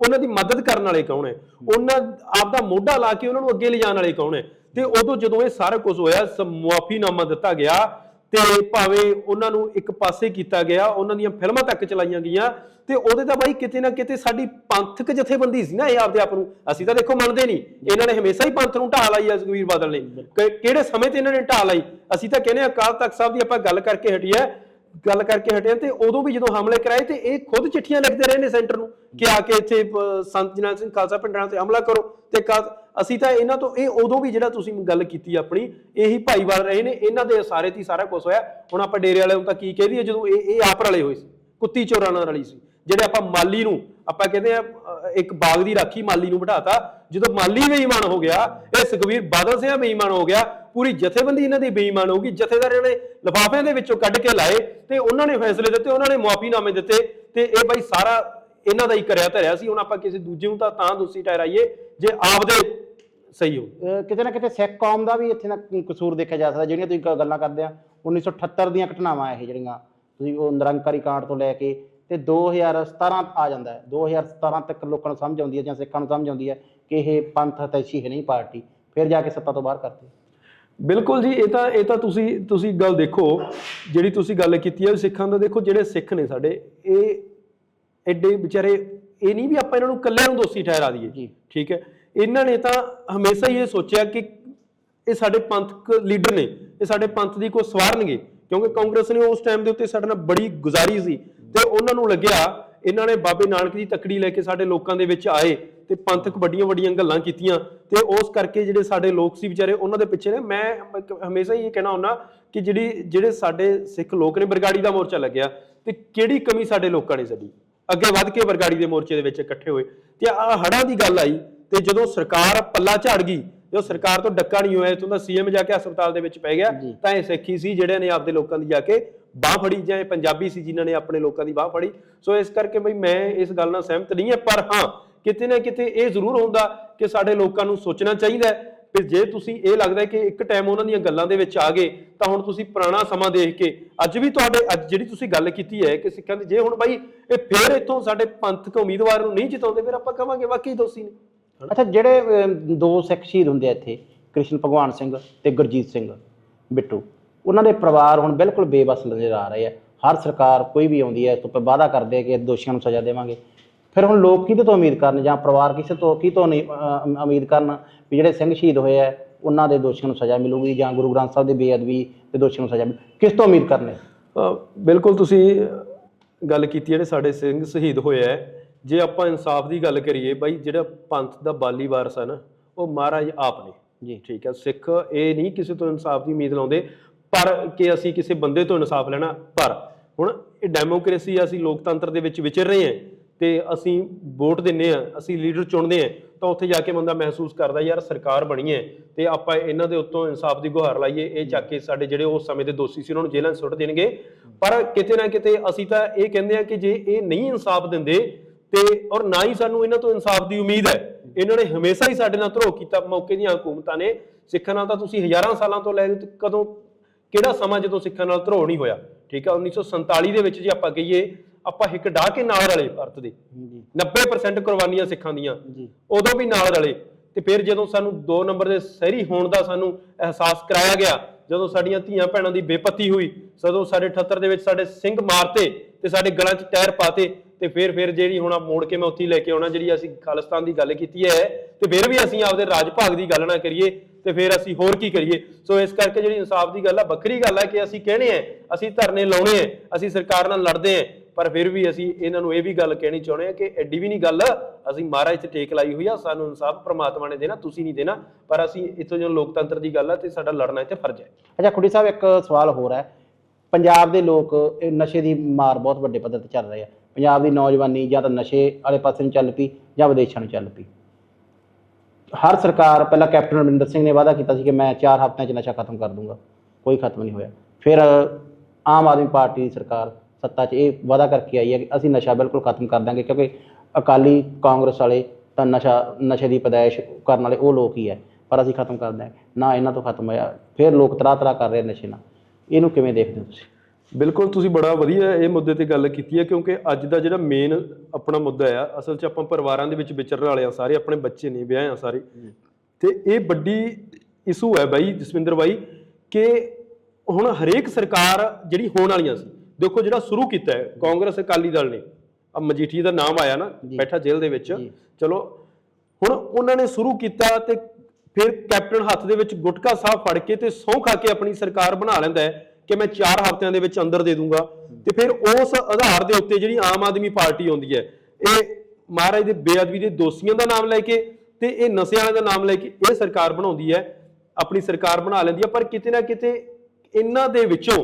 ਉਹਨਾਂ ਦੀ ਮਦਦ ਕਰਨ ਵਾਲੇ ਕੌਣ ਹੈ? ਉਹਨਾਂ ਆਪ ਦਾ ਮੋਢਾ ਲਾ ਕੇ ਉਹਨਾਂ ਨੂੰ ਅੱਗੇ ਲਿਜਾਣ ਵਾਲੇ ਕੌਣ ਹੈ? ਤੇ ਉਦੋਂ ਜਦੋਂ ਇਹ ਸਾਰਾ ਕੁਝ ਹੋਇਆ ਮੁਆਫੀਨਾਮਾ ਦਿੱਤਾ ਗਿਆ ਤੇ ਭਾਵੇਂ ਉਹਨਾਂ ਨੂੰ ਇੱਕ ਪਾਸੇ ਕੀਤਾ ਗਿਆ, ਉਹਨਾਂ ਦੀਆਂ ਫਿਲਮਾਂ ਤੱਕ ਚਲਾਈਆਂ ਗਈਆਂ, ਤੇ ਉਹਦੇ ਤਾਂ ਬਾਈ ਕਿਤੇ ਨਾ ਕਿਤੇ ਸਾਡੀ ਪੰਥਕ ਜਥੇਬੰਦੀ ਸੀ ਨਾ ਇਹ ਆਪਦੇ ਆਪ ਨੂੰ। ਅਸੀਂ ਤਾਂ ਦੇਖੋ ਮੰਨਦੇ ਨਹੀਂ। ਇਹਨਾਂ ਨੇ ਹਮੇਸ਼ਾ ਹੀ ਪੰਥ ਨੂੰ ਢਾਹ ਲਾਈ ਆ ਸੁਖਬੀਰ ਬਾਦਲ ਨੇ। ਕਿਹੜੇ ਸਮੇਂ ਤੇ ਇਹਨਾਂ ਨੇ ਢਾਹ ਲਾਈ? ਅਸੀਂ ਤਾਂ ਕਹਿੰਦੇ ਆ ਅਕਾਲ ਤਖਤ ਸਾਹਿਬ ਦੀ ਆਪਾਂ ਗੱਲ ਕਰਕੇ ਹਟੀ ਹੈ ਗੱਲ ਕਰਕੇ ਹਟਿਆ ਤੇ ਉਦੋਂ ਵੀ ਜਦੋਂ ਹਮਲੇ ਕਰਾਏ ਤੇ ਇਹ ਖੁਦ ਚਿੱਠੀਆਂ ਲਿਖਦੇ ਰਹੇ ਨੇ ਸੈਂਟਰ ਨੂੰ ਕਿ ਆ ਕੇ ਇੱਥੇ ਸੰਤ ਜਨਰਲ ਸਿੰਘ ਖਾਲਸਾ ਪਿੰਡਾਂ ਤੇ ਹਮਲਾ ਕਰੋ ਤੇ ਕਾ- ਅਸੀਂ ਤਾਂ ਇਹਨਾਂ ਤੋਂ, ਇਹ ਉਦੋਂ ਵੀ ਜਿਹੜਾ ਤੁਸੀਂ ਗੱਲ ਕੀਤੀ ਆਪਣੀ, ਇਹੀ ਭਾਈਵਾਲ ਰਹੇ ਨੇ, ਇਹਨਾਂ ਦੇ ਸਾਰੇ ਤੇ ਸਾਰਾ ਕੁਝ ਹੋਇਆ। ਹੁਣ ਆਪਾਂ ਡੇਰੇ ਵਾਲਿਆਂ ਨੂੰ ਤਾਂ ਕੀ ਕਹਿ ਦਈਏ, ਜਦੋਂ ਇਹ ਇਹ ਆਪ ਰਲੇ ਹੋਏ ਸੀ, ਕੁੱਤੀ ਚੋਰਾਂ ਨਾਲ ਰਲੀ ਸੀ। ਜਿਹੜੇ ਆਪਾਂ ਮਾਲੀ ਨੂੰ, ਆਪਾਂ ਕਹਿੰਦੇ ਆ ਇੱਕ ਬਾਗ ਦੀ ਰਾਖੀ ਮਾਲੀ ਨੂੰ ਬਿਠਾਤਾ, ਜਦੋਂ ਮਾਲੀ ਬੇਈਮਾਨ ਹੋ ਗਿਆ, ਇਹ ਸੁਖਬੀਰ ਬਾਦਲ ਸਿੰਘ ਬੇਈਮਾਨ ਹੋ ਗਿਆ, ਪੂਰੀ ਜਥੇਬੰਦੀ ਇਹਨਾਂ ਦੀ ਬੇਈਮਾਨ ਹੋ ਗਈ, ਜਥੇਦਾਰਾਂ ਨੇ ਲਿਫਾਫਿਆਂ ਦੇ ਵਿੱਚੋਂ ਕੱਢ ਕੇ ਲਾਏ ਤੇ ਉਹਨਾਂ ਨੇ ਫੈਸਲੇ ਦਿੱਤੇ, ਉਹਨਾਂ ਨੇ ਮੁਆਫੀਨਾਮੇ ਦਿੱਤੇ ਤੇ ਇਹ ਬਾਈ ਸਾਰਾ ਇਹਨਾਂ ਦਾ ਹੀ ਕਰਿਆ ਧਰਿਆ ਸੀ। ਹੁਣ ਆਪਾਂ ਕਿਸੇ ਦੂਜੇ ਨੂੰ ਤਾਂ ਤਾਂ ਦੋਸ਼ੀ ਠਹਿਰਾਈਏ ਜੇ ਆਪਦੇ ਸਹੀ ਹੋ ਅਹ ਕਿਤੇ ਨਾ ਕਿਤੇ ਸਿੱਖ ਕੌਮ ਦਾ ਵੀ ਇੱਥੇ ਨਾ ਕਸੂਰ ਦੇਖਿਆ ਜਾ ਸਕਦਾ ਜਿਹੜੀਆਂ ਤੁਸੀਂ ਗ- ਗੱਲਾਂ ਕਰਦੇ ਆ 1978 ਦੀਆਂ ਘਟਨਾਵਾਂ ਇਹ ਜਿਹੜੀਆਂ ਤੁਸੀਂ ਉਹ ਨਿਰੰਕਾਰੀ ਕਾਂਡ ਤੋਂ ਲੈ ਕੇ ਤੇ 2017 ਆ ਜਾਂਦਾ ਹੈ। 2017 ਤੱਕ ਲੋਕਾਂ ਨੂੰ ਸਮਝ ਆਉਂਦੀ ਹੈ ਜਾਂ ਸਿੱਖਾਂ ਨੂੰ ਸਮਝ ਆਉਂਦੀ ਹੈ ਕਿ ਇਹ ਪੰਥ ਹਤੈਸ਼ੀ ਹੈ ਨਹੀਂ ਪਾਰਟੀ ਫਿਰ ਜਾ ਕੇ ਸੱਤਾ ਤੋਂ ਬਾਹਰ ਕਰਤੇ। ਬਿਲਕੁਲ ਜੀ ਇਹ ਤਾਂ ਇਹ ਤਾਂ ਤੁਸੀਂ ਤੁਸੀਂ ਗੱਲ ਦੇਖੋ ਜਿਹੜੀ ਤੁਸੀਂ ਗੱਲ ਕੀਤੀ ਹੈ ਸਿੱਖਾਂ ਦਾ ਦੇਖੋ ਜਿਹੜੇ ਸਿੱਖ ਨੇ ਸਾਡੇ ਇਹ ਐਡੇ ਵਿਚਾਰੇ ਇਹ ਨਹੀਂ ਵੀ ਆਪਾਂ ਇਹਨਾਂ ਨੂੰ ਇਕੱਲਿਆਂ ਨੂੰ ਦੋਸ਼ੀ ਠਹਿਰਾ ਦਈਏ। ਠੀਕ ਹੈ? ਇਹਨਾਂ ਨੇ ਤਾਂ ਹਮੇਸ਼ਾ ਹੀ ਇਹ ਸੋਚਿਆ ਕਿ ਇਹ ਸਾਡੇ ਪੰਥਕ ਲੀਡਰ ਨੇ ਇਹ ਸਾਡੇ ਪੰਥ ਦੀ ਕੋਈ ਸਵਾਰਨਗੇ ਕਿਉਂਕਿ ਕਾਂਗਰਸ ਨੇ ਉਸ ਟਾਈਮ ਦੇ ਉੱਤੇ ਸਾਡੇ ਨਾਲ ਬੜੀ ਗੁਜ਼ਾਰੀ ਸੀ ਤੇ ਉਹਨਾਂ ਨੂੰ ਲੱਗਿਆ ਇਹਨਾਂ ਨੇ ਬਾਬੇ ਨਾਨਕ ਦੀ ਤਕੜੀ ਲੈ ਕੇ ਸਾਡੇ ਲੋਕਾਂ ਦੇ ਵਿੱਚ ਆਏ ਤੇ ਪੰਥਕ ਵੱਡੀਆਂ ਵੱਡੀਆਂ ਗੱਲਾਂ ਕੀਤੀਆਂ ਤੇ ਉਸ ਕਰਕੇ ਜਿਹੜੇ ਸਾਡੇ ਲੋਕ ਸੀ ਵਿਚਾਰੇ ਉਹਨਾਂ ਦੇ ਪਿੱਛੇ ਨੇ। ਮੈਂ ਹਮੇਸ਼ਾ ਹੀ ਇਹ ਕਹਿਣਾ ਹੁੰਦਾ ਕਿ ਜਿਹੜੀ ਜਿਹੜੇ ਸਾਡੇ ਸਿੱਖ ਲੋਕ ਨੇ ਬਰਗਾੜੀ ਦਾ ਮੋਰਚਾ ਲੱਗਿਆ ਤੇ ਕਿਹੜੀ ਕਮੀ ਸਾਡੇ ਲੋਕਾਂ ਨੇ ਛੱਡੀ? ਅੱਗੇ ਵੱਧ ਕੇ ਬਰਗਾੜੀ ਦੇ ਮੋਰਚੇ ਦੇ ਵਿੱਚ ਇਕੱਠੇ ਹੋਏ ਤੇ ਆ ਹੜਾਂ ਦੀ ਗੱਲ ਆਈ ਤੇ ਜਦੋਂ ਸਰਕਾਰ ਪੱਲਾ ਝਾੜ ਗਈ ਜਦੋਂ ਸਰਕਾਰ ਤੋਂ ਡੱਕਾ ਨਹੀਂ ਹੋਇਆ ਇਥੋਂ ਦਾ ਸੀਐਮ ਜਾ ਕੇ ਹਸਪਤਾਲ ਦੇ ਵਿੱਚ ਪੈ ਗਿਆ ਜੀ। ਤਾਂ ਇਹ ਸਿੱਖੀ ਸੀ ਜਿਹੜੇ ਨੇ ਆਪਦੇ ਲੋਕਾਂ ਦੀ ਜਾ ਕੇ ਬਾਹ ਫੜੀ ਜਾਂ ਇਹ ਪੰਜਾਬੀ ਸੀ ਜਿਨ੍ਹਾਂ ਨੇ ਆਪਣੇ ਲੋਕਾਂ ਦੀ ਬਾਹ ਫੜੀ ਸੋ ਇਸ ਕਰਕੇ ਬਈ ਮੈਂ ਇਸ ਗੱਲ ਨਾਲ ਸਹਿਮਤ ਨਹੀਂ ਹਾਂ ਪਰ ਹਾਂ ਕਿਤੇ ਨਾ ਕਿਤੇ ਇਹ ਜ਼ਰੂਰ ਹੁੰਦਾ ਕਿ ਸਾਡੇ ਲੋਕਾਂ ਨੂੰ ਸੋਚਣਾ ਚਾਹੀਦਾ ਹੈ ਕਿ ਜੇ ਤੁਸੀਂ ਇਹ ਲੱਗਦਾ ਕਿ ਇੱਕ ਟਾਈਮ ਉਹਨਾਂ ਦੀਆਂ ਗੱਲਾਂ ਦੇ ਵਿੱਚ ਆ ਗਏ, ਤਾਂ ਹੁਣ ਤੁਸੀਂ ਪੁਰਾਣਾ ਸਮਾਂ ਦੇਖ ਕੇ ਅੱਜ ਵੀ ਤੁਹਾਡੇ, ਅੱਜ ਜਿਹੜੀ ਤੁਸੀਂ ਗੱਲ ਕੀਤੀ ਹੈ ਕਿ ਸਿੱਖਾਂ ਦੀ, ਜੇ ਹੁਣ ਬਾਈ ਇਹ ਫੇਰ ਇੱਥੋਂ ਸਾਡੇ ਪੰਥਕ ਉਮੀਦਵਾਰ ਨੂੰ ਨਹੀਂ ਜਿਤਾਉਂਦੇ, ਫਿਰ ਆਪਾਂ ਕਹਾਂਗੇ ਵਾਕਈ ਦੋਸ਼ੀ ਨੇ। ਅੱਛਾ, ਜਿਹੜੇ ਦੋ ਸਿੱਖ ਸ਼ਹੀਦ ਹੁੰਦੇ ਆ ਇੱਥੇ, ਕ੍ਰਿਸ਼ਨ ਭਗਵਾਨ ਸਿੰਘ ਤੇ ਗੁਰਜੀਤ ਸਿੰਘ ਬਿੱਟੂ, ਉਹਨਾਂ ਦੇ ਪਰਿਵਾਰ ਹੁਣ ਬਿਲਕੁਲ ਬੇਬਸ ਨਜ਼ਰ ਆ ਰਹੇ ਆ। ਹਰ ਸਰਕਾਰ ਕੋਈ ਵੀ ਆਉਂਦੀ ਹੈ, ਇਸ ਤੋਂ ਵਾਅਦਾ ਕਰਦੇ ਕਿ ਦੋਸ਼ੀਆਂ ਨੂੰ ਸਜ਼ਾ ਦੇਵਾਂਗੇ। ਫਿਰ ਹੁਣ ਲੋਕ ਕਿਹਦੇ ਤੋਂ ਉਮੀਦ ਕਰਨ ਜਾਂ ਪਰਿਵਾਰ ਕਿਸੇ ਤੋਂ, ਕੀ ਤੋਂ ਨਹੀਂ ਉਮੀਦ ਕਰਨ? ਵੀ ਜਿਹੜੇ ਸਿੰਘ ਸ਼ਹੀਦ ਹੋਏ ਆ ਉਹਨਾਂ ਦੇ ਦੋਸ਼ੀਆਂ ਨੂੰ ਸਜ਼ਾ ਮਿਲੂਗੀ ਜਾਂ ਗੁਰੂ ਗ੍ਰੰਥ ਸਾਹਿਬ ਦੇ ਬੇਅਦਬੀ ਦੇ ਦੋਸ਼ੀਆਂ ਨੂੰ ਸਜ਼ਾ ਮਿਲ ਕਿਸ ਤੋਂ ਉਮੀਦ ਕਰਨੇ? ਬਿਲਕੁਲ ਤੁਸੀਂ ਗੱਲ ਕੀਤੀ ਜਿਹੜੇ ਸਾਡੇ ਸਿੰਘ ਸ਼ਹੀਦ ਹੋਏ ਐ ਜੇ ਆਪਾਂ ਇਨਸਾਫ ਦੀ ਗੱਲ ਕਰੀਏ ਬਾਈ ਜਿਹੜਾ ਪੰਥ ਦਾ ਬਾਲੀ ਵਾਰਸ ਹੈ ਨਾ ਉਹ ਮਹਾਰਾਜ ਆਪ ਨੇ। ਜੀ। ਠੀਕ ਹੈ ਸਿੱਖ ਇਹ ਨਹੀਂ ਕਿਸੇ ਤੋਂ ਇਨਸਾਫ ਦੀ ਉਮੀਦ ਲਾਉਂਦੇ ਪਰ ਕਿ ਅਸੀਂ ਕਿਸੇ ਬੰਦੇ ਤੋਂ ਇਨਸਾਫ ਲੈਣਾ ਪਰ ਹੁਣ ਇਹ ਡੈਮੋਕ੍ਰੇਸੀ ਅਸੀਂ ਲੋਕਤੰਤਰ ਦੇ ਵਿੱਚ ਵਿਚਰ ਰਹੇ ਹਾਂ ਤੇ ਅਸੀਂ ਵੋਟ ਦਿੰਨੇ ਆ ਅਸੀਂ ਲੀਡਰ ਚੁਣਦੇ ਆ ਤਾਂ ਉੱਥੇ ਜਾ ਕੇ ਬੰਦਾ ਮਹਿਸੂਸ ਕਰਦਾ ਯਾਰ ਸਰਕਾਰ ਬਣੀ ਹੈ ਤੇ ਆਪਾਂ ਇਹਨਾਂ ਦੇ ਉੱਤੋਂ ਇਨਸਾਫ ਦੀ ਗੁਹਾਰ ਲਾਈਏ ਇਹ ਚੱਕ ਕੇ ਸਾਡੇ ਜਿਹੜੇ ਉਸ ਸਮੇਂ ਦੇ ਦੋਸ਼ੀ ਸੀ ਉਹਨਾਂ ਨੂੰ ਜੇਲ੍ਹਾਂ 'ਚ ਸੁੱਟ ਦੇਣਗੇ। ਪਰ ਕਿਤੇ ਨਾ ਕਿਤੇ ਅਸੀਂ ਤਾਂ ਇਹ ਕਹਿੰਦੇ ਆ ਕਿ ਜੇ ਇਹ ਨਹੀਂ ਇਨਸਾਫ ਦਿੰਦੇ ਤੇ ਔਰ ਨਾ ਹੀ ਸਾਨੂੰ ਇਹਨਾਂ ਤੋਂ ਇਨਸਾਫ ਦੀ ਉਮੀਦ ਹੈ ਇਹਨਾਂ ਨੇ ਹਮੇਸ਼ਾ ਹੀ ਸਾਡੇ ਨਾਲ ਧਰੋਹ ਕੀਤਾ ਮੌਕੇ ਦੀਆਂ ਹਕੂਮਤਾਂ ਨੇ। ਸਿੱਖਾਂ ਨਾਲ ਤਾਂ ਤੁਸੀਂ ਹਜ਼ਾਰਾਂ ਸਾਲਾਂ ਤੋਂ ਲੈ ਕੇ ਕਦੋਂ ਕਿਹੜਾ ਸਮਾਂ ਜਦੋਂ ਸਿੱਖਾਂ ਨਾਲ ਧਰੋਹ ਨਹੀਂ ਹੋਇਆ? ਠੀਕ ਹੈ 1947 ਦੇ ਵਿੱਚ ਜੇ ਆਪਾਂ ਕਹੀਏ ਆਪਾਂ ਹਿੱਕ ਢਾ ਕੇ ਨਾਲ ਰਲੇ ਭਾਰਤ ਦੇ ਜੀ 90% ਕੁਰਬਾਨੀਆਂ ਸਿੱਖਾਂ ਦੀਆਂ। ਜੀ। ਉਦੋਂ ਵੀ ਨਾਲ ਰਲੇ। ਤੇ ਫਿਰ ਜਦੋਂ ਸਾਨੂੰ 2 ਨੰਬਰ ਦੇ ਸਹਿਰੀ ਹੋਣ ਦਾ ਸਾਨੂੰ ਅਹਿਸਾਸ ਕਰਾਇਆ ਗਿਆ ਜਦੋਂ ਸਾਡੀਆਂ ਧੀਆਂ ਭੈਣਾਂ ਦੀ ਬੇਪਤੀ ਹੋਈ ਜਦੋਂ ਸਾਡੇ 78 ਦੇ ਵਿੱਚ ਸਾਡੇ ਸਿੰਘ ਮਾਰਤੇ ਤੇ ਸਾਡੇ ਗਲਾਂ 'ਚ ਟਾਇਰ ਪਾਤੇ ਤੇ ਫਿਰ ਫਿਰ ਜਿਹੜੀ ਹੁਣ ਆ ਮੋੜ ਕੇ ਮੈਂ ਉੱਥੇ ਲੈ ਕੇ ਆਉਣਾ ਜਿਹੜੀ ਅਸੀਂ ਖਾਲਿਸਤਾਨ ਦੀ ਗੱਲ ਕੀਤੀ ਹੈ ਤੇ ਫਿਰ ਵੀ ਅਸੀਂ ਆਪਦੇ ਰਾਜ ਭਾਗ ਦੀ ਗੱਲ ਨਾ ਕਰੀਏ ਤੇ ਫਿਰ ਅਸੀਂ ਹੋਰ ਕੀ ਕਰੀਏ। ਸੋ ਇਸ ਕਰਕੇ ਜਿਹੜੀ ਇਨਸਾਫ ਦੀ ਗੱਲ ਆ ਵੱਖਰੀ ਗੱਲ ਹੈ ਕਿ ਅਸੀਂ ਕਹਿੰਦੇ ਆ ਅਸੀਂ ਧਰਨੇ ਲਾਉਣੇ ਆ ਅਸੀਂ ਸਰਕਾਰ ਨਾਲ ਲੜਦੇ ਆ ਪਰ ਫਿਰ ਵੀ ਅਸੀਂ ਇਹਨਾਂ ਨੂੰ ਇਹ ਵੀ ਗੱਲ ਕਹਿਣੀ ਚਾਹੁੰਦੇ ਆ ਕਿ ਐਡੀ ਵੀ ਨਹੀਂ ਗੱਲ, ਅਸੀਂ ਮਹਾਰਾਜ ਤੇ ਟੇਕ ਲਾਈ ਹੋਈ ਆ, ਸਾਨੂੰ ਇਨਸਾਫ ਪ੍ਰਮਾਤਮਾ ਨੇ ਦੇਣਾ, ਤੁਸੀਂ ਨਹੀਂ ਦੇਣਾ, ਪਰ ਅਸੀਂ ਇੱਥੋਂ ਜੋ ਲੋਕਤੰਤਰ ਦੀ ਗੱਲ ਆ ਤੇ ਸਾਡਾ ਲੜਨਾ ਇੱਥੇ ਫਰਜ਼ ਹੈ। ਅੱਛਾ, ਖੁੱਡੀ ਸਾਹਿਬ, ਇੱਕ ਸਵਾਲ ਹੋਰ ਹੈ। ਪੰਜਾਬ ਦੇ ਲੋਕ, ਇਹ ਨਸ਼ੇ ਦੀ ਮਾਰ ਬਹੁਤ ਵੱਡੇ ਪੱਧਰ ਤੇ ਚੱਲ ਰਹੇ ਆ। ਪੰਜਾਬ ਦੀ ਨੌਜਵਾਨੀ ਜਾਂ ਤਾਂ ਨਸ਼ੇ ਵਾਲੇ ਪਾਸੇ ਨੂੰ ਚੱਲ ਪਈ ਜਾਂ ਵਿਦੇਸ਼ਾਂ ਨੂੰ ਚੱਲ ਪਈ। ਹਰ ਸਰਕਾਰ, ਪਹਿਲਾਂ ਕੈਪਟਨ ਅਮਰਿੰਦਰ ਸਿੰਘ ਨੇ ਵਾਅਦਾ ਕੀਤਾ ਸੀ ਕਿ ਮੈਂ 4 ਹਫ਼ਤਿਆਂ 'ਚ ਨਸ਼ਾ ਖਤਮ ਕਰ ਦੂੰਗਾ, ਕੋਈ ਖਤਮ ਨਹੀਂ ਹੋਇਆ। ਫਿਰ ਆਮ ਆਦਮੀ ਪਾਰਟੀ ਦੀ ਸਰਕਾਰ ਸੱਤਾ 'ਚ ਇਹ ਵਾਅਦਾ ਕਰਕੇ ਆਈ ਹੈ ਕਿ ਅਸੀਂ ਨਸ਼ਾ ਬਿਲਕੁਲ ਖਤਮ ਕਰ ਦਾਂਗੇ ਕਿਉਂਕਿ ਅਕਾਲੀ ਕਾਂਗਰਸ ਵਾਲੇ ਤਾਂ ਨਸ਼ਾ ਨਸ਼ੇ ਦੀ ਪਦਾਇਸ਼ ਕਰਨ ਵਾਲੇ ਉਹ ਲੋਕ ਹੀ ਹੈ ਪਰ ਅਸੀਂ ਖਤਮ ਕਰ ਦਿਆਂਗੇ ਨਾ ਇਹਨਾਂ ਤੋਂ ਖਤਮ ਹੋਇਆ ਫਿਰ ਲੋਕ ਤਰਾ ਤਰਾ ਕਰ ਰਹੇ ਨਸ਼ੇ ਨਾਲ। ਇਹਨੂੰ ਕਿਵੇਂ ਦੇਖਦੇ ਹੋ ਤੁਸੀਂ? ਬਿਲਕੁਲ ਤੁਸੀਂ ਬੜਾ ਵਧੀਆ ਇਹ ਮੁੱਦੇ ਤੇ ਗੱਲ ਕੀਤੀ ਹੈ ਕਿਉਂਕਿ ਅੱਜ ਦਾ ਜਿਹੜਾ ਮੇਨ ਆਪਣਾ ਮੁੱਦਾ ਆ ਅਸਲ 'ਚ ਆਪਾਂ ਪਰਿਵਾਰਾਂ ਦੇ ਵਿੱਚ ਵਿਚਰਨ ਵਾਲੇ ਆ ਸਾਰੇ ਆਪਣੇ ਬੱਚੇ ਨੇ ਵਿਆਹ ਆ ਸਾਰੇ। ਤੇ ਇਹ ਵੱਡੀ ਇਸ਼ੂ ਹੈ ਬਾਈ ਜਸਵਿੰਦਰ ਬਾਈ ਕਿ ਹੁਣ ਹਰੇਕ ਸਰਕਾਰ ਜਿਹੜੀ ਹੋਣ ਵਾਲੀਆਂ ਸੀ ਦੇਖੋ ਜਿਹੜਾ ਸ਼ੁਰੂ ਕੀਤਾ ਹੈ ਕਾਂਗਰਸ ਅਕਾਲੀ ਦਲ ਨੇ ਆ ਮਜੀਠੀ ਦਾ ਨਾਮ ਆਇਆ ਨਾ। ਬੈਠਾ ਜੇਲ੍ਹ ਦੇ ਵਿੱਚ। ਚਲੋ ਹੁਣ ਉਹਨਾਂ ਨੇ ਸ਼ੁਰੂ ਕੀਤਾ ਤੇ ਫਿਰ ਕੈਪਟਨ ਹੱਥ ਦੇ ਵਿੱਚ ਗੁਟਕਾ ਸਾਹਿਬ ਫੜ ਕੇ ਤੇ ਸਹੁੰ ਖਾ ਕੇ ਆਪਣੀ ਸਰਕਾਰ ਬਣਾ ਲੈਂਦਾ ਹੈ ਕਿ ਮੈਂ 4 ਹਫ਼ਤਿਆਂ ਦੇ ਵਿੱਚ ਅੰਦਰ ਦੇ ਦੂੰਗਾ ਤੇ ਫਿਰ ਉਸ ਆਧਾਰ ਦੇ ਉੱਤੇ ਜਿਹੜੀ ਆਮ ਆਦਮੀ ਪਾਰਟੀ ਆਉਂਦੀ ਹੈ ਇਹ ਮਹਾਰਾਜ ਦੇ ਬੇਅਦਬੀ ਦੇ ਦੋਸ਼ੀਆਂ ਦਾ ਨਾਮ ਲੈ ਕੇ ਤੇ ਇਹ ਨਸ਼ਿਆਂ ਵਾਲਿਆਂ ਦਾ ਨਾਮ ਲੈ ਕੇ ਇਹ ਸਰਕਾਰ ਬਣਾਉਂਦੀ ਹੈ ਆਪਣੀ ਸਰਕਾਰ ਬਣਾ ਲੈਂਦੀ ਹੈ ਪਰ ਕਿਤੇ ਨਾ ਕਿਤੇ ਇਹਨਾਂ ਦੇ ਵਿੱਚੋਂ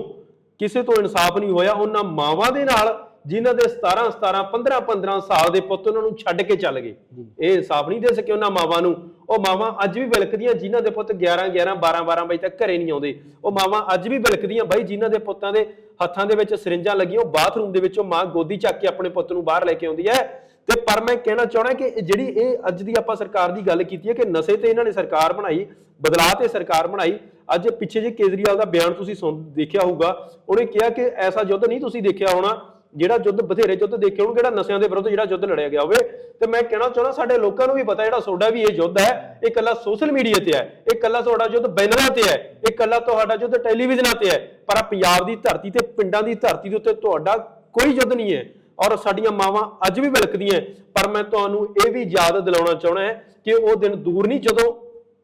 ਕਿਸੇ ਤੋਂ ਇਨਸਾਫ ਨਹੀਂ ਹੋਇਆ ਉਹਨਾਂ ਮਾਵਾਂ ਦੇ ਨਾਲ ਜਿਨ੍ਹਾਂ ਦੇ 17 17 15 15 ਸਾਲ ਦੇ ਪੁੱਤ ਉਹਨਾਂ ਨੂੰ ਛੱਡ ਕੇ ਚੱਲ ਗਏ। ਇਹ ਇਨਸਾਫ ਨਹੀਂ ਦੇ ਸਕੇ ਉਹਨਾਂ ਮਾਵਾਂ ਨੂੰ। ਉਹ ਮਾਵਾਂ ਅੱਜ ਵੀ ਬਿਲਕਦੀਆਂ ਜਿਨ੍ਹਾਂ ਦੇ ਪੁੱਤ 11 11 12 12 ਵਜੇ ਤੱਕ ਘਰੇ ਨਹੀਂ ਆਉਂਦੇ। ਉਹ ਮਾਵਾਂ ਅੱਜ ਵੀ ਬਿਲਕਦੀਆਂ ਬਾਈ ਜਿਨ੍ਹਾਂ ਦੇ ਪੁੱਤਾਂ ਦੇ ਹੱਥਾਂ ਦੇ ਵਿੱਚ ਸਰਿੰਜਾਂ ਲੱਗੀਆਂ ਉਹ ਬਾਥਰੂਮ ਦੇ ਵਿੱਚੋਂ ਮਾਂ ਗੋਦੀ ਚੱਕ ਕੇ ਆਪਣੇ ਪੁੱਤ ਨੂੰ ਬਾਹਰ ਲੈ ਕੇ ਆਉਂਦੀ ਹੈ। ਤੇ ਪਰ ਮੈਂ ਕਹਿਣਾ ਚਾਹਣਾ ਕਿ ਜਿਹੜੀ ਇਹ ਅੱਜ ਦੀ ਆਪਾਂ ਸਰਕਾਰ ਦੀ ਗੱਲ ਕੀਤੀ ਹੈ ਕਿ ਨਸ਼ੇ ਤੇ ਇਹਨਾਂ ਨੇ ਸਰਕਾਰ ਬਣਾਈ, ਬਦਲਾਅ ਤੇ ਸਰਕਾਰ ਬਣਾਈ, ਅੱਜ ਪਿੱਛੇ ਜੇ ਕੇਜਰੀਵਾਲ ਦਾ ਬਿਆਨ ਤੁਸੀਂ ਸੁਣ, ਦੇਖਿਆ ਹੋਊਗਾ, ਉਹਨੇ ਕਿਹਾ ਕਿ ਐਸਾ ਯੁੱਧ ਨਹੀਂ ਤੁਸੀਂ ਦੇਖਿਆ ਹੋਣਾ, ਜਿਹੜਾ ਯੁੱਧ ਬਥੇਰੇ ਯੁੱਧ ਦੇਖੇ ਹੋਣ ਕਿਹੜਾ ਨਸ਼ਿਆਂ ਦੇ ਵਿਰੁੱਧ ਜਿਹੜਾ ਯੁੱਧ ਲੜਿਆ ਗਿਆ ਹੋਵੇ, ਤੇ ਮੈਂ ਕਹਿਣਾ ਚਾਹੁੰਦਾ ਸਾਡੇ ਲੋਕਾਂ ਨੂੰ ਵੀ ਪਤਾ ਜਿਹੜਾ ਤੁਹਾਡਾ ਵੀ ਇਹ ਯੁੱਧ ਹੈ, ਇਹ ਕੱਲਾ ਸੋਸ਼ਲ ਮੀਡੀਆ ਤੇ ਹੈ, ਇਹ ਕੱਲਾ ਤੁਹਾਡਾ ਯੁੱਧ ਬੈਨਰਾਂ ਤੇ ਹੈ, ਇਹ ਕੱਲਾ ਤੁਹਾਡਾ ਯੁੱਧ ਟੈਲੀਵਿਜ਼ਨਾਂ ਤੇ ਹੈ, ਪਰ ਪੰਜਾਬ ਦੀ ਧਰਤੀ ਤੇ ਪਿੰਡਾਂ ਦੀ ਧਰਤੀ ਦੇ ਉੱਤੇ ਤੁਹਾਡਾ ਕੋਈ ਯੁੱਧ ਨਹੀਂ ਹੈ। ਔਰ ਸਾਡੀਆਂ ਮਾਵਾਂ ਅੱਜ ਵੀ ਵਿਲਕਦੀਆਂ ਪਰ ਮੈਂ ਤੁਹਾਨੂੰ ਇਹ ਵੀ ਯਾਦ ਦਿਲਾਉਣਾ ਚਾਹੁੰਦਾ ਹੈ ਕਿ ਉਹ ਦਿਨ ਦੂਰ ਨਹੀਂ, ਜਦੋਂ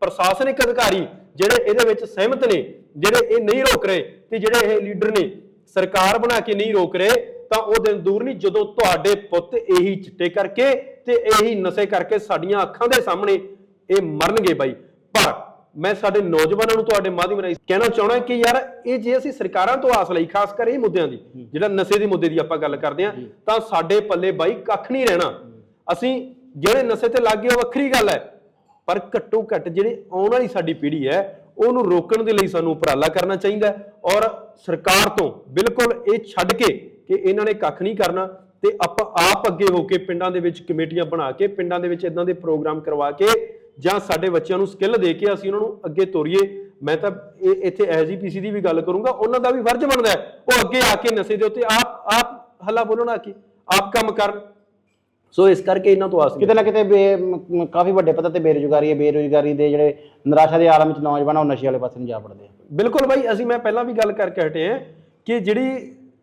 ਪ੍ਰਸ਼ਾਸਨਿਕ ਅਧਿਕਾਰੀ ਜਿਹੜੇ ਇਹਦੇ ਵਿੱਚ ਸਹਿਮਤ ਨੇ, ਜਿਹੜੇ ਇਹ ਨਹੀਂ ਰੋਕ ਰਹੇ ਤੇ ਜਿਹੜੇ ਇਹ ਲੀਡਰ ਨੇ, ਸਰਕਾਰ ਬਣਾ ਕੇ ਨਹੀਂ ਰੋਕ ਰਹੇ, ਤਾਂ ਉਹ ਦਿਨ ਦੂਰ ਨਹੀਂ, ਜਦੋਂ ਤੁਹਾਡੇ ਪੁੱਤ ਇਹੀ ਚਿੱਟੇ ਕਰਕੇ ਤੇ ਇਹੀ ਨਸ਼ੇ ਕਰਕੇ ਸਾਡੀਆਂ ਅੱਖਾਂ ਦੇ ਸਾਹਮਣੇ ਇਹ ਮਰਨਗੇ ਬਾਈ। ਪਰ ਮੈਂ ਸਾਡੇ ਨੌਜਵਾਨਾਂ ਨੂੰ ਤੁਹਾਡੇ ਮਾਧਿਅਮ ਰਾਹੀਂ ਕਹਿਣਾ ਚਾਹਣਾ ਕਿ ਯਾਰ, ਇਹ ਜੇ ਅਸੀਂ ਸਰਕਾਰਾਂ ਤੋਂ ਆਸ ਲਈ, ਖਾਸ ਕਰ ਇਹ ਮੁੱਦਿਆਂ ਦੀ, ਜਿਹੜਾ ਨਸ਼ੇ ਦੇ ਮੁੱਦੇ ਦੀ ਆਪਾਂ ਗੱਲ ਕਰਦੇ ਹਾਂ, ਤਾਂ ਸਾਡੇ ਪੱਲੇ ਬਾਈ ਕੱਖ ਨਹੀਂ ਰਹਿਣਾ। ਅਸੀਂ ਜਿਹੜੇ ਨਸ਼ੇ ਤੇ ਲੱਗ ਗਏ, ਉਹ ਵੱਖਰੀ ਗੱਲ ਹੈ, ਪਰ ਘੱਟੋ ਘੱਟ ਜਿਹੜੇ ਆਉਣ ਵਾਲੀ ਸਾਡੀ ਪੀੜ੍ਹੀ ਹੈ, ਉਹਨੂੰ ਰੋਕਣ ਦੇ ਲਈ ਸਾਨੂੰ ਉਪਰਾਲਾ ਕਰਨਾ ਚਾਹੀਦਾ ਔਰ ਸਰਕਾਰ ਤੋਂ ਬਿਲਕੁਲ ਇਹ ਛੱਡ ਕੇ ਕਿ ਇਹਨਾਂ ਨੇ ਕੱਖ ਨਹੀਂ ਕਰਨਾ ਤੇ ਆਪਾਂ ਆਪ ਅੱਗੇ ਹੋ ਕੇ ਪਿੰਡਾਂ ਦੇ ਵਿੱਚ ਕਮੇਟੀਆਂ ਬਣਾ ਕੇ, ਪਿੰਡਾਂ ਦੇ ਵਿੱਚ ਇਦਾਂ ਦੇ ਪ੍ਰੋਗਰਾਮ ਕਰਵਾ ਕੇ ਜਾਂ ਸਾਡੇ ਬੱਚਿਆਂ ਨੂੰ ਸਕਿੱਲ ਦੇ ਕੇ ਅਸੀਂ ਉਹਨਾਂ ਨੂੰ ਅੱਗੇ ਤੋਰੀਏ ਮੈਂ ਤਾਂ ਇਹ ਇੱਥੇ ਐਸਜੀਪੀਸੀ ਦੀ ਵੀ ਗੱਲ ਕਰੂੰਗਾ ਉਹਨਾਂ ਦਾ ਵੀ ਫਰਜ਼ ਬਣਦਾ ਹੈ। ਉਹ ਅੱਗੇ ਆ ਕੇ ਨਸ਼ੇ ਦੇ ਉੱਤੇ ਆਪ ਆਪ ਹੱਲਾ ਬੋਲਣ ਆ ਕੇ ਆਪ ਕੰਮ ਕਰਨ। ਸੋ ਇਸ ਕਰਕੇ ਇਹਨਾਂ ਤੋਂ ਆਸ ਨਹੀਂ ਕਿਤੇ ਨਾ ਕਿਤੇ ਕਾਫੀ ਵੱਡੇ ਪੱਧਰ ਤੇ ਬੇਰੁਜ਼ਗਾਰੀ ਹੈ ਬੇਰੁਜ਼ਗਾਰੀ ਦੇ ਜਿਹੜੇ ਨਿਰਾਸ਼ਾ ਦੇ ਆਲਮ ਚ ਨੌਜਵਾਨ ਆ, ਉਹ ਨਸ਼ੇ ਵਾਲੇ ਪਾਸੇ ਨੂੰ ਜਾ ਵੜਦੇ ਆ। ਬਿਲਕੁਲ ਬਾਈ ਅਸੀਂ ਮੈਂ ਪਹਿਲਾਂ ਵੀ ਗੱਲ ਕਰਕੇ ਹਟੇ ਹਾਂ ਕਿ ਜਿਹੜੀ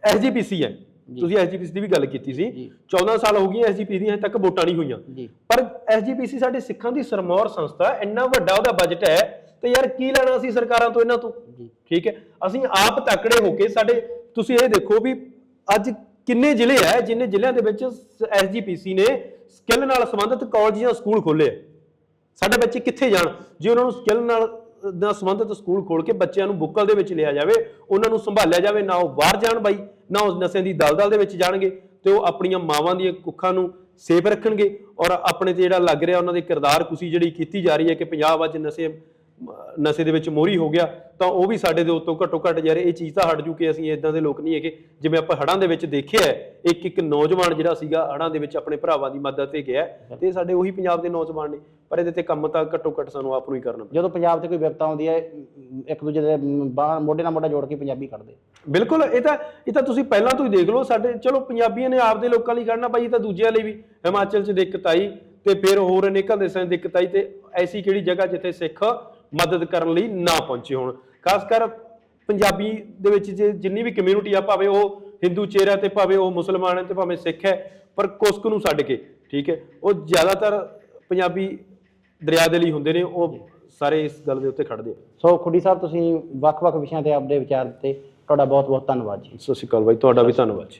ਐਸਜੀਪੀਸੀ ਹੈ ਤੁਸੀਂ ਐਸਜੀਪੀਸੀ ਦੀ ਵੀ ਗੱਲ ਕੀਤੀ ਸੀ। ਜੀ। 14 ਸਾਲ ਹੋ ਗਏ ਐਸਜੀਪੀਸੀ ਦੀਆਂ ਹਜੇ ਤੱਕ ਵੋਟਾਂ ਨਹੀਂ ਹੋਈਆਂ। ਪਰ ਐਸਜੀਪੀਸੀ ਸਾਡੇ ਸਿੱਖਾਂ ਦੀ ਸਰਮੌਰ ਸੰਸਥਾ ਇੰਨਾ ਵੱਡਾ ਉਹਦਾ ਬਜਟ ਹੈ ਤੇ ਯਾਰ ਕੀ ਲੈਣਾ ਸੀ ਸਰਕਾਰਾਂ ਤੋਂ ਇਹਨਾਂ ਤੋਂ। ਠੀਕ ਹੈ? ਅਸੀਂ ਆਪ ਤਕੜੇ ਹੋ ਕੇ ਸਾਡੇ ਤੁਸੀਂ ਇਹ ਦੇਖੋ ਵੀ ਅੱਜ ਕਿੰਨੇ ਜ਼ਿਲ੍ਹੇ ਹੈ ਜਿੰਨੇ ਜ਼ਿਲ੍ਹਿਆਂ ਦੇ ਵਿੱਚ ਐਸਜੀਪੀਸੀ ਨੇ ਸਕਿੱਲ ਨਾਲ ਸੰਬੰਧਿਤ ਕਾਲਜ ਜਾਂ ਸਕੂਲ ਖੋਲੇ ਆ ਸਾਡੇ ਬੱਚੇ ਕਿੱਥੇ ਜਾਣ? ਜੇ ਉਹਨਾਂ ਨੂੰ ਸਕਿੱਲ ਨਾਲ ਦਾ ਸੰਬੰਧਿਤ ਸਕੂਲ ਖੋਲ ਕੇ ਬੱਚਿਆਂ ਨੂੰ ਬੁੱਕਲ ਦੇ ਵਿੱਚ ਲਿਆ ਜਾਵੇ ਉਹਨਾਂ ਨੂੰ ਸੰਭਾਲਿਆ ਜਾਵੇ ਨਾ ਉਹ ਬਾਹਰ ਜਾਣ ਬਾਈ। ਨਾ ਉਹ ਨਸ਼ਿਆਂ ਦੀ ਦਲਦਲ ਦੇ ਵਿੱਚ ਜਾਣਗੇ ਤੇ ਉਹ ਆਪਣੀਆਂ ਮਾਵਾਂ ਦੀਆਂ ਕੁੱਖਾਂ ਨੂੰ ਸੇਫ ਰੱਖਣਗੇ ਔਰ ਆਪਣੇ ਤੇ ਜਿਹੜਾ ਲੱਗ ਰਿਹਾ ਉਹਨਾਂ ਦੇ ਕਿਰਦਾਰ ਕੁਸੀ ਜਿਹੜੀ ਕੀਤੀ ਜਾ ਰਹੀ ਹੈ ਕਿ ਪੰਜਾਬ ਅੱਜ ਨਸ਼ੇ ਨਸ਼ੇ ਦੇ ਵਿੱਚ ਮੋਰੀ ਹੋ ਗਿਆ ਤਾਂ ਉਹ ਵੀ ਸਾਡੇ ਦੇ ਉੱਤੋਂ ਘੱਟੋ ਘੱਟ ਯਾਰ ਇਹ ਚੀਜ਼ ਤਾਂ ਹਟ ਜੂ ਕਿ ਅਸੀਂ ਇਦਾਂ ਦੇ ਲੋਕ ਨਹੀਂ ਹੈਗੇ। ਜਿਵੇਂ ਆਪਾਂ ਹੜਾਂ ਦੇ ਵਿੱਚ ਦੇਖਿਆ ਇੱਕ ਇੱਕ ਨੌਜਵਾਨ ਜਿਹੜਾ ਸੀਗਾ ਹੜਾਂ ਦੇ ਵਿੱਚ ਆਪਣੇ ਭਰਾਵਾਂ ਦੀ ਮਦਦ ਤੇ ਗਿਆ ਤੇ ਸਾਡੇ ਉਹੀ ਪੰਜਾਬ ਦੇ ਨੌਜਵਾਨ ਨੇ ਪਰ ਇਹਦੇ ਤੇ ਕੰਮ ਤਾਂ ਘੱਟੋ ਘੱਟ ਸਾਨੂੰ ਆਪ ਨੂੰ ਹੀ ਕਰਨਾ ਜਦੋਂ ਪੰਜਾਬ ਤੇ ਕੋਈ ਵਿਪਤਾ ਆਉਂਦੀ ਹੈ ਇੱਕ ਦੂਜੇ ਦੇ ਮ, ਬਾਂਹ ਮੋਢੇ ਨਾਲ ਮੋਢਾ ਜੋੜ ਕੇ ਪੰਜਾਬੀ ਕੱਢਦੇ। ਬਿਲਕੁਲ ਇਹ ਤਾਂ ਇਹ ਤਾਂ ਤੁਸੀਂ ਪਹਿਲਾਂ ਤੋਂ ਹੀ ਦੇਖ ਲਓ ਸਾਡੇ ਚਲੋ ਪੰਜਾਬੀਆਂ ਨੇ ਆਪਦੇ ਲੋਕਾਂ ਲਈ ਕਰਨਾ ਭਾਈ ਇਹ ਤਾਂ ਦੂਜਿਆਂ ਲਈ ਵੀ ਹਿਮਾਚਲ 'ਚ ਦਿੱਕਤ ਆਈ ਤੇ ਫਿਰ ਹੋਰ ਅਨੇਕਾਂ ਦੇਸ਼ਾਂ 'ਚ ਦਿੱਕਤ ਆਈ ਤੇ ਐਸੀ ਕਿਹੜੀ ਜਗ੍ਹਾ ਜਿੱਥੇ ਸਿੱਖ ਮਦਦ ਕਰਨ ਲਈ ਨਾ ਪਹੁੰਚੇ ਹੋਣ। ਖਾਸ ਕਰ ਪੰਜਾਬੀ ਦੇ ਵਿੱਚ ਜੇ ਜਿੰਨੀ ਵੀ ਕਮਿਊਨਿਟੀ ਆ ਭਾਵੇਂ ਉਹ ਹਿੰਦੂ ਚਿਹਰਾ ਤੇ ਭਾਵੇਂ ਉਹ ਮੁਸਲਮਾਨ ਹੈ ਤੇ ਭਾਵੇਂ ਸਿੱਖ ਹੈ ਪਰ ਕੁਸਕ ਨੂੰ ਛੱਡ ਕੇ ਠੀਕ ਹੈ? ਉਹ ਜ਼ਿਆਦਾਤਰ ਪੰਜਾਬੀ ਦਰਿਆ ਦੇ ਲਈ ਹੁੰਦੇ ਨੇ ਉਹ ਸਾਰੇ ਇਸ ਗੱਲ ਦੇ ਉੱਤੇ ਖੜਦੇ ਸੋ ਖੁੱਡੀ ਸਾਹਿਬ ਤੁਸੀਂ ਵੱਖ-ਵੱਖ ਵਿਸ਼ਿਆਂ ਤੇ ਆਪਦੇ ਵਿਚਾਰ ਦਿੱਤੇ। ਤੁਹਾਡਾ ਬਹੁਤ-ਬਹੁਤ ਧੰਨਵਾਦ ਜੀ। ਸਤਿ ਸ਼੍ਰੀ ਅਕਾਲ ਬਾਈ ਤੁਹਾਡਾ ਵੀ ਧੰਨਵਾਦ ਜੀ।